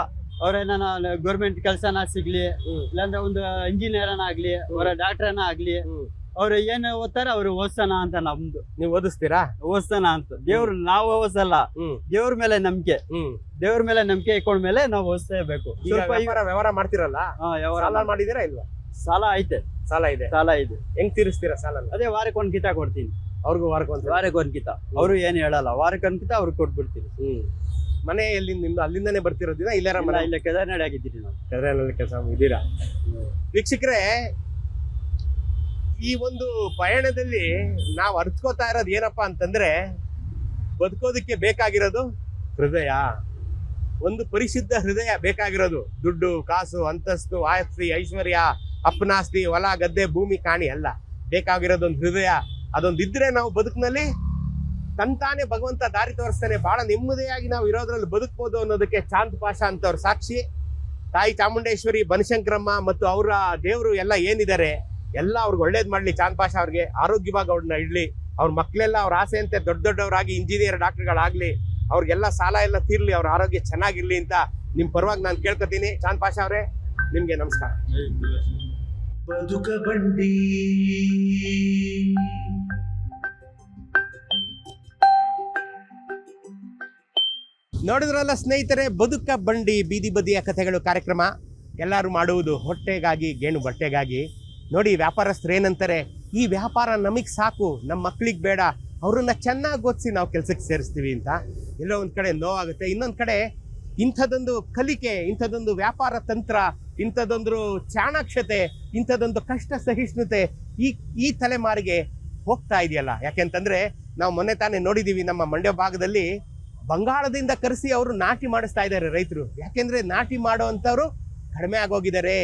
ಅವ್ರೇನ ಗೌರ್ಮೆಂಟ್ ಕೆಲ್ಸನ ಸಿಗ್ಲಿ. ಇಲ್ಲಾಂದ್ರೆ ಒಂದು ಇಂಜಿನಿಯರ್ ಆಗ್ಲಿ ಅವರ ಡಾಕ್ಟರ್ನ ಆಗ್ಲಿ. ಅವ್ರು ಏನ್ ಓದ್ತಾರ ಅವ್ರು ಓದ್ಸೋಣ ಅಂತ ನಮ್ದು. ನೀವು ಓದಿಸ್ತೀರಾ? ಓದ್ಸೋಣ ಅಂತ. ದೇವ್ರು ನಾವು ಓದಿಸಲ್ಲ. ದೇವ್ರ ಮೇಲೆ ನಂಬಿಕೆ. ದೇವ್ರ ಮೇಲೆ ನಂಬಿಕೆ ಇಟ್ಕೊಂಡ್ಮೇಲೆ ನಾವು ಓದಿಸಬೇಕು. ಸ್ವಲ್ಪ ವ್ಯವಹಾರ ಮಾಡ್ತಿರಲ್ಲ? ವ್ಯವಹಾರ ಮಾಡಿದೀರಾ ಇಲ್ವಾ? ಸಾಲ ಐತೆ. ಸಾಲ ಇದೆ. ಸಾಲ ಇದೆ. ಹೆಂಗ್ ತೀರಿಸ್ತೀರಾ ಸಾಲ ಅದೇ ವಾರಕ್ಕೆ ಒಂದ್ ಕಿತಾ ಕೊಡ್ತೀನಿ. ಅವ್ರಿಗೂ ವಾರಕ್ಕೆ ಒಂದ್ ವಾರಕ್ಕೆ ಒಂದ್ ಕಿತ ಅವರು ಏನ್ ಹೇಳಲ್ಲ. ವಾರಕ್ಕೆ ಅನ್ಕಿತ ಕಿತ ಅವ್ರಿಗೆ ಕೊಟ್ಬಿಡ್ತೀನಿ. ಹ್ಮ್. ಮನೆ ಎಲ್ಲಿ ನಿಮ್ದು ಅಲ್ಲಿಂದಾನೆ ಬರ್ತಿರೋದಿನ ಇಲ್ಲಾರ ಇಲ್ಲ, ಮನೆ? ಇಲ್ಲ ಕೆದಾರ್ನಾಡಿ ಆಗಿದ್ದೀನಿ ನಾವು ಕದ್ರಲ್ಲಿ ಕೆಲಸ ಇದ್ದೀರಾ ವೀಕ್ಷಕರೇ ಈ ಒಂದು ಪಯಣದಲ್ಲಿ ನಾವು ಅರ್ತ್ಕೋತಾ ಇರೋದು ಏನಪ್ಪಾ ಅಂತಂದ್ರೆ ಬದುಕೋದಕ್ಕೆ ಬೇಕಾಗಿರೋದು ಹೃದಯ. ಒಂದು ಪರಿಶುದ್ಧ ಹೃದಯ ಬೇಕಾಗಿರೋದು. ದುಡ್ಡು ಕಾಸು ಅಂತಸ್ತು ಆಸ್ತಿ ಐಶ್ವರ್ಯ ಅಪ್ಪನಾಸ್ತಿ ಹೊಲ ಗದ್ದೆ ಭೂಮಿ ಕಾಣಿ ಅಲ್ಲ. ಬೇಕಾಗಿರೋದು ಒಂದು ಹೃದಯ. ಅದೊಂದಿದ್ರೆ ನಾವು ಬದುಕಿನಲ್ಲಿ ತಂತಾನೆ ಭಗವಂತ ದಾರಿ ತೋರಿಸ್ತಾನೆ. ಬಹಳ ನೆಮ್ಮದಿಯಾಗಿ ನಾವು ಇರೋದ್ರಲ್ಲಿ ಬದುಕ್ಬೋದು ಅನ್ನೋದಕ್ಕೆ ಚಾಂದ್ ಪಾಷಾ ಅಂತವ್ರ ಸಾಕ್ಷಿ. ತಾಯಿ ಚಾಮುಂಡೇಶ್ವರಿ, ಬನಶಂಕರಮ್ಮ ಮತ್ತು ಅವರ ದೇವರು ಎಲ್ಲ ಏನಿದ್ದಾರೆ, ಎಲ್ಲ ಅವ್ರಿಗೆ ಒಳ್ಳೇದು ಮಾಡ್ಲಿ ಚಾಂದ್ ಪಾಷಾ ಅವ್ರಿಗೆ. ಆರೋಗ್ಯವಾಗಿ ಅವ್ರನ್ನ ಇಡಲಿ. ಅವ್ರ ಮಕ್ಕಳೆಲ್ಲ ಅವ್ರ ಆಸೆಯಂತೆ ದೊಡ್ಡ ದೊಡ್ಡವರಾಗಿ ಇಂಜಿನಿಯರ್ ಡಾಕ್ಟರ್ಗಳಾಗ್ಲಿ, ಅವ್ರಿಗೆಲ್ಲ ಸಾಲ ಎಲ್ಲ ತೀರ್ಲಿ, ಅವ್ರ ಆರೋಗ್ಯ ಚೆನ್ನಾಗಿರ್ಲಿ ಅಂತ ನಿಮ್ಮ ಪರವಾಗಿ ನಾನು ಕೇಳ್ಕೊತೀನಿ. ಚಾಂದ್ ಪಾಷಾ ಅವರೇ, ನಿಮಗೆ ನಮಸ್ಕಾರ. ಬದುಕ ಬಂಡಿ. ನೋಡಿದ್ರಲ್ಲ ಸ್ನೇಹಿತರೆ, ಬದುಕ ಬಂಡಿ ಬೀದಿ ಬದಿಯ ಕಥೆಗಳು ಕಾರ್ಯಕ್ರಮ. ಎಲ್ಲರೂ ಮಾಡುವುದು ಹೊಟ್ಟೆಗಾಗಿ, ಗೇಣು ಬಟ್ಟೆಗಾಗಿ. ನೋಡಿ ವ್ಯಾಪಾರಸ್ಥರು ಏನಂತಾರೆ ಈ ವ್ಯಾಪಾರ ನಮಗೆ ಸಾಕು ನಮ್ಮ ಮಕ್ಕಳಿಗೆ ಬೇಡ, ಅವ್ರನ್ನ ಚೆನ್ನಾಗಿ ಓದಿಸಿ ನಾವು ಕೆಲಸಕ್ಕೆ ಸೇರಿಸ್ತೀವಿ ಅಂತ. ಎಲ್ಲೋ ಒಂದು ಕಡೆ ನೋವಾಗುತ್ತೆ. ಇನ್ನೊಂದು ಕಡೆ ಇಂಥದ್ದೊಂದು ಕಲಿಕೆ ಇಂಥದ್ದೊಂದು ವ್ಯಾಪಾರ ತಂತ್ರ ಇಂಥದ್ದೊಂದು ಚಾಣಾಕ್ಷತೆ ಇಂಥದ್ದೊಂದು ಕಷ್ಟ ಸಹಿಷ್ಣುತೆ ಈ ಈ ತಲೆಮಾರಿಗೆ ಹೋಗ್ತಾ ಇದೆಯಲ್ಲ. ಯಾಕೆಂತಂದರೆ ನಾವು ಮೊನ್ನೆ ತಾನೇ ನೋಡಿದ್ದೀವಿ ನಮ್ಮ ಮಂಡ್ಯ ಭಾಗದಲ್ಲಿ ಬಂಗಾಳದಿಂದ ಕರೆಸಿ ಅವರು ನಾಟಿ ಮಾಡಿಸ್ತಾ ಇದ್ದಾರೆ ರೈತರು. ಯಾಕೆಂದ್ರೆ ನಾಟಿ ಮಾಡೋವಂಥವ್ರು ಕಡಿಮೆ ಆಗೋಗಿದ್ದಾರೆ.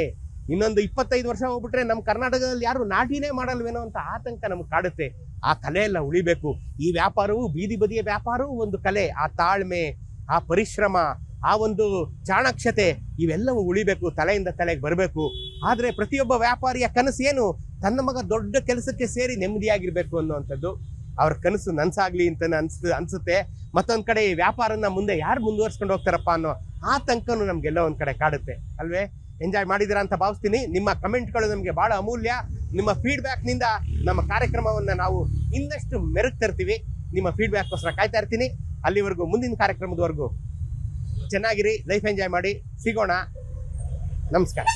ಇನ್ನೊಂದು ಇಪ್ಪತ್ತೈದು ವರ್ಷ ಹೋಗ್ಬಿಟ್ರೆ ನಮ್ಮ ಕರ್ನಾಟಕದಲ್ಲಿ ಯಾರು ನಾಟಿನೇ ಮಾಡಲ್ವೇನೋ ಅಂತ ಆತಂಕ ನಮ್ಗೆ ಕಾಡುತ್ತೆ. ಆ ಕಲೆ ಎಲ್ಲ ಉಳಿಬೇಕು. ಈ ವ್ಯಾಪಾರವು ಬೀದಿ ಬದಿಯ ವ್ಯಾಪಾರವೂ ಒಂದು ಕಲೆ. ಆ ತಾಳ್ಮೆ, ಆ ಪರಿಶ್ರಮ, ಆ ಒಂದು ಚಾಣಾಕ್ಷತೆ ಇವೆಲ್ಲವೂ ಉಳಿಬೇಕು. ತಲೆಯಿಂದ ತಲೆಗೆ ಬರಬೇಕು. ಆದ್ರೆ ಪ್ರತಿಯೊಬ್ಬ ವ್ಯಾಪಾರಿಯ ಕನಸು ಏನು ತನ್ನ ಮಗ ದೊಡ್ಡ ಕೆಲಸಕ್ಕೆ ಸೇರಿ ನೆಮ್ಮದಿಯಾಗಿರ್ಬೇಕು ಅನ್ನುವಂಥದ್ದು. ಅವ್ರ ಕನಸು ನನ್ಸಾಗ್ಲಿ ಅಂತ ಅನ್ಸ್ತು ಅನ್ಸುತ್ತೆ. ಮತ್ತೊಂದ್ ಕಡೆ ಈ ವ್ಯಾಪಾರನ ಮುಂದೆ ಯಾರು ಮುಂದುವರ್ಸ್ಕೊಂಡು ಹೋಗ್ತಾರಪ್ಪ ಅನ್ನೋ ಆತಂಕನು ನಮ್ಗೆಲ್ಲ ಒಂದ್ ಕಡೆ ಕಾಡುತ್ತೆ. ಅಲ್ವೇ? ಎಂಜಾಯ್ ಮಾಡಿದಿರಾ ಅಂತ ಭಾವಿಸ್ತೀನಿ. ನಿಮ್ಮ ಕಮೆಂಟ್ಗಳು ನಮಗೆ ಬಹಳ ಅಮೂಲ್ಯ. ನಿಮ್ಮ ಫೀಡ್ಬ್ಯಾಕ್ನಿಂದ ನಮ್ಮ ಕಾರ್ಯಕ್ರಮವನ್ನ ನಾವು ಇನ್ನಷ್ಟು ಮೆರುಗ್ ತರ್ತೀವಿ ನಿಮ್ಮ ಫೀಡ್ಬ್ಯಾಕ್ಗೋಸ್ಕರ ಕಾಯ್ತಾ ಇರ್ತೀನಿ. ಅಲ್ಲಿವರೆಗೂ ಮುಂದಿನ ಕಾರ್ಯಕ್ರಮದವರೆಗೂ ಚೆನ್ನಾಗಿರಿ. ಲೈಫ್ ಎಂಜಾಯ್ ಮಾಡಿ. ಸಿಗೋಣ. ನಮಸ್ಕಾರ.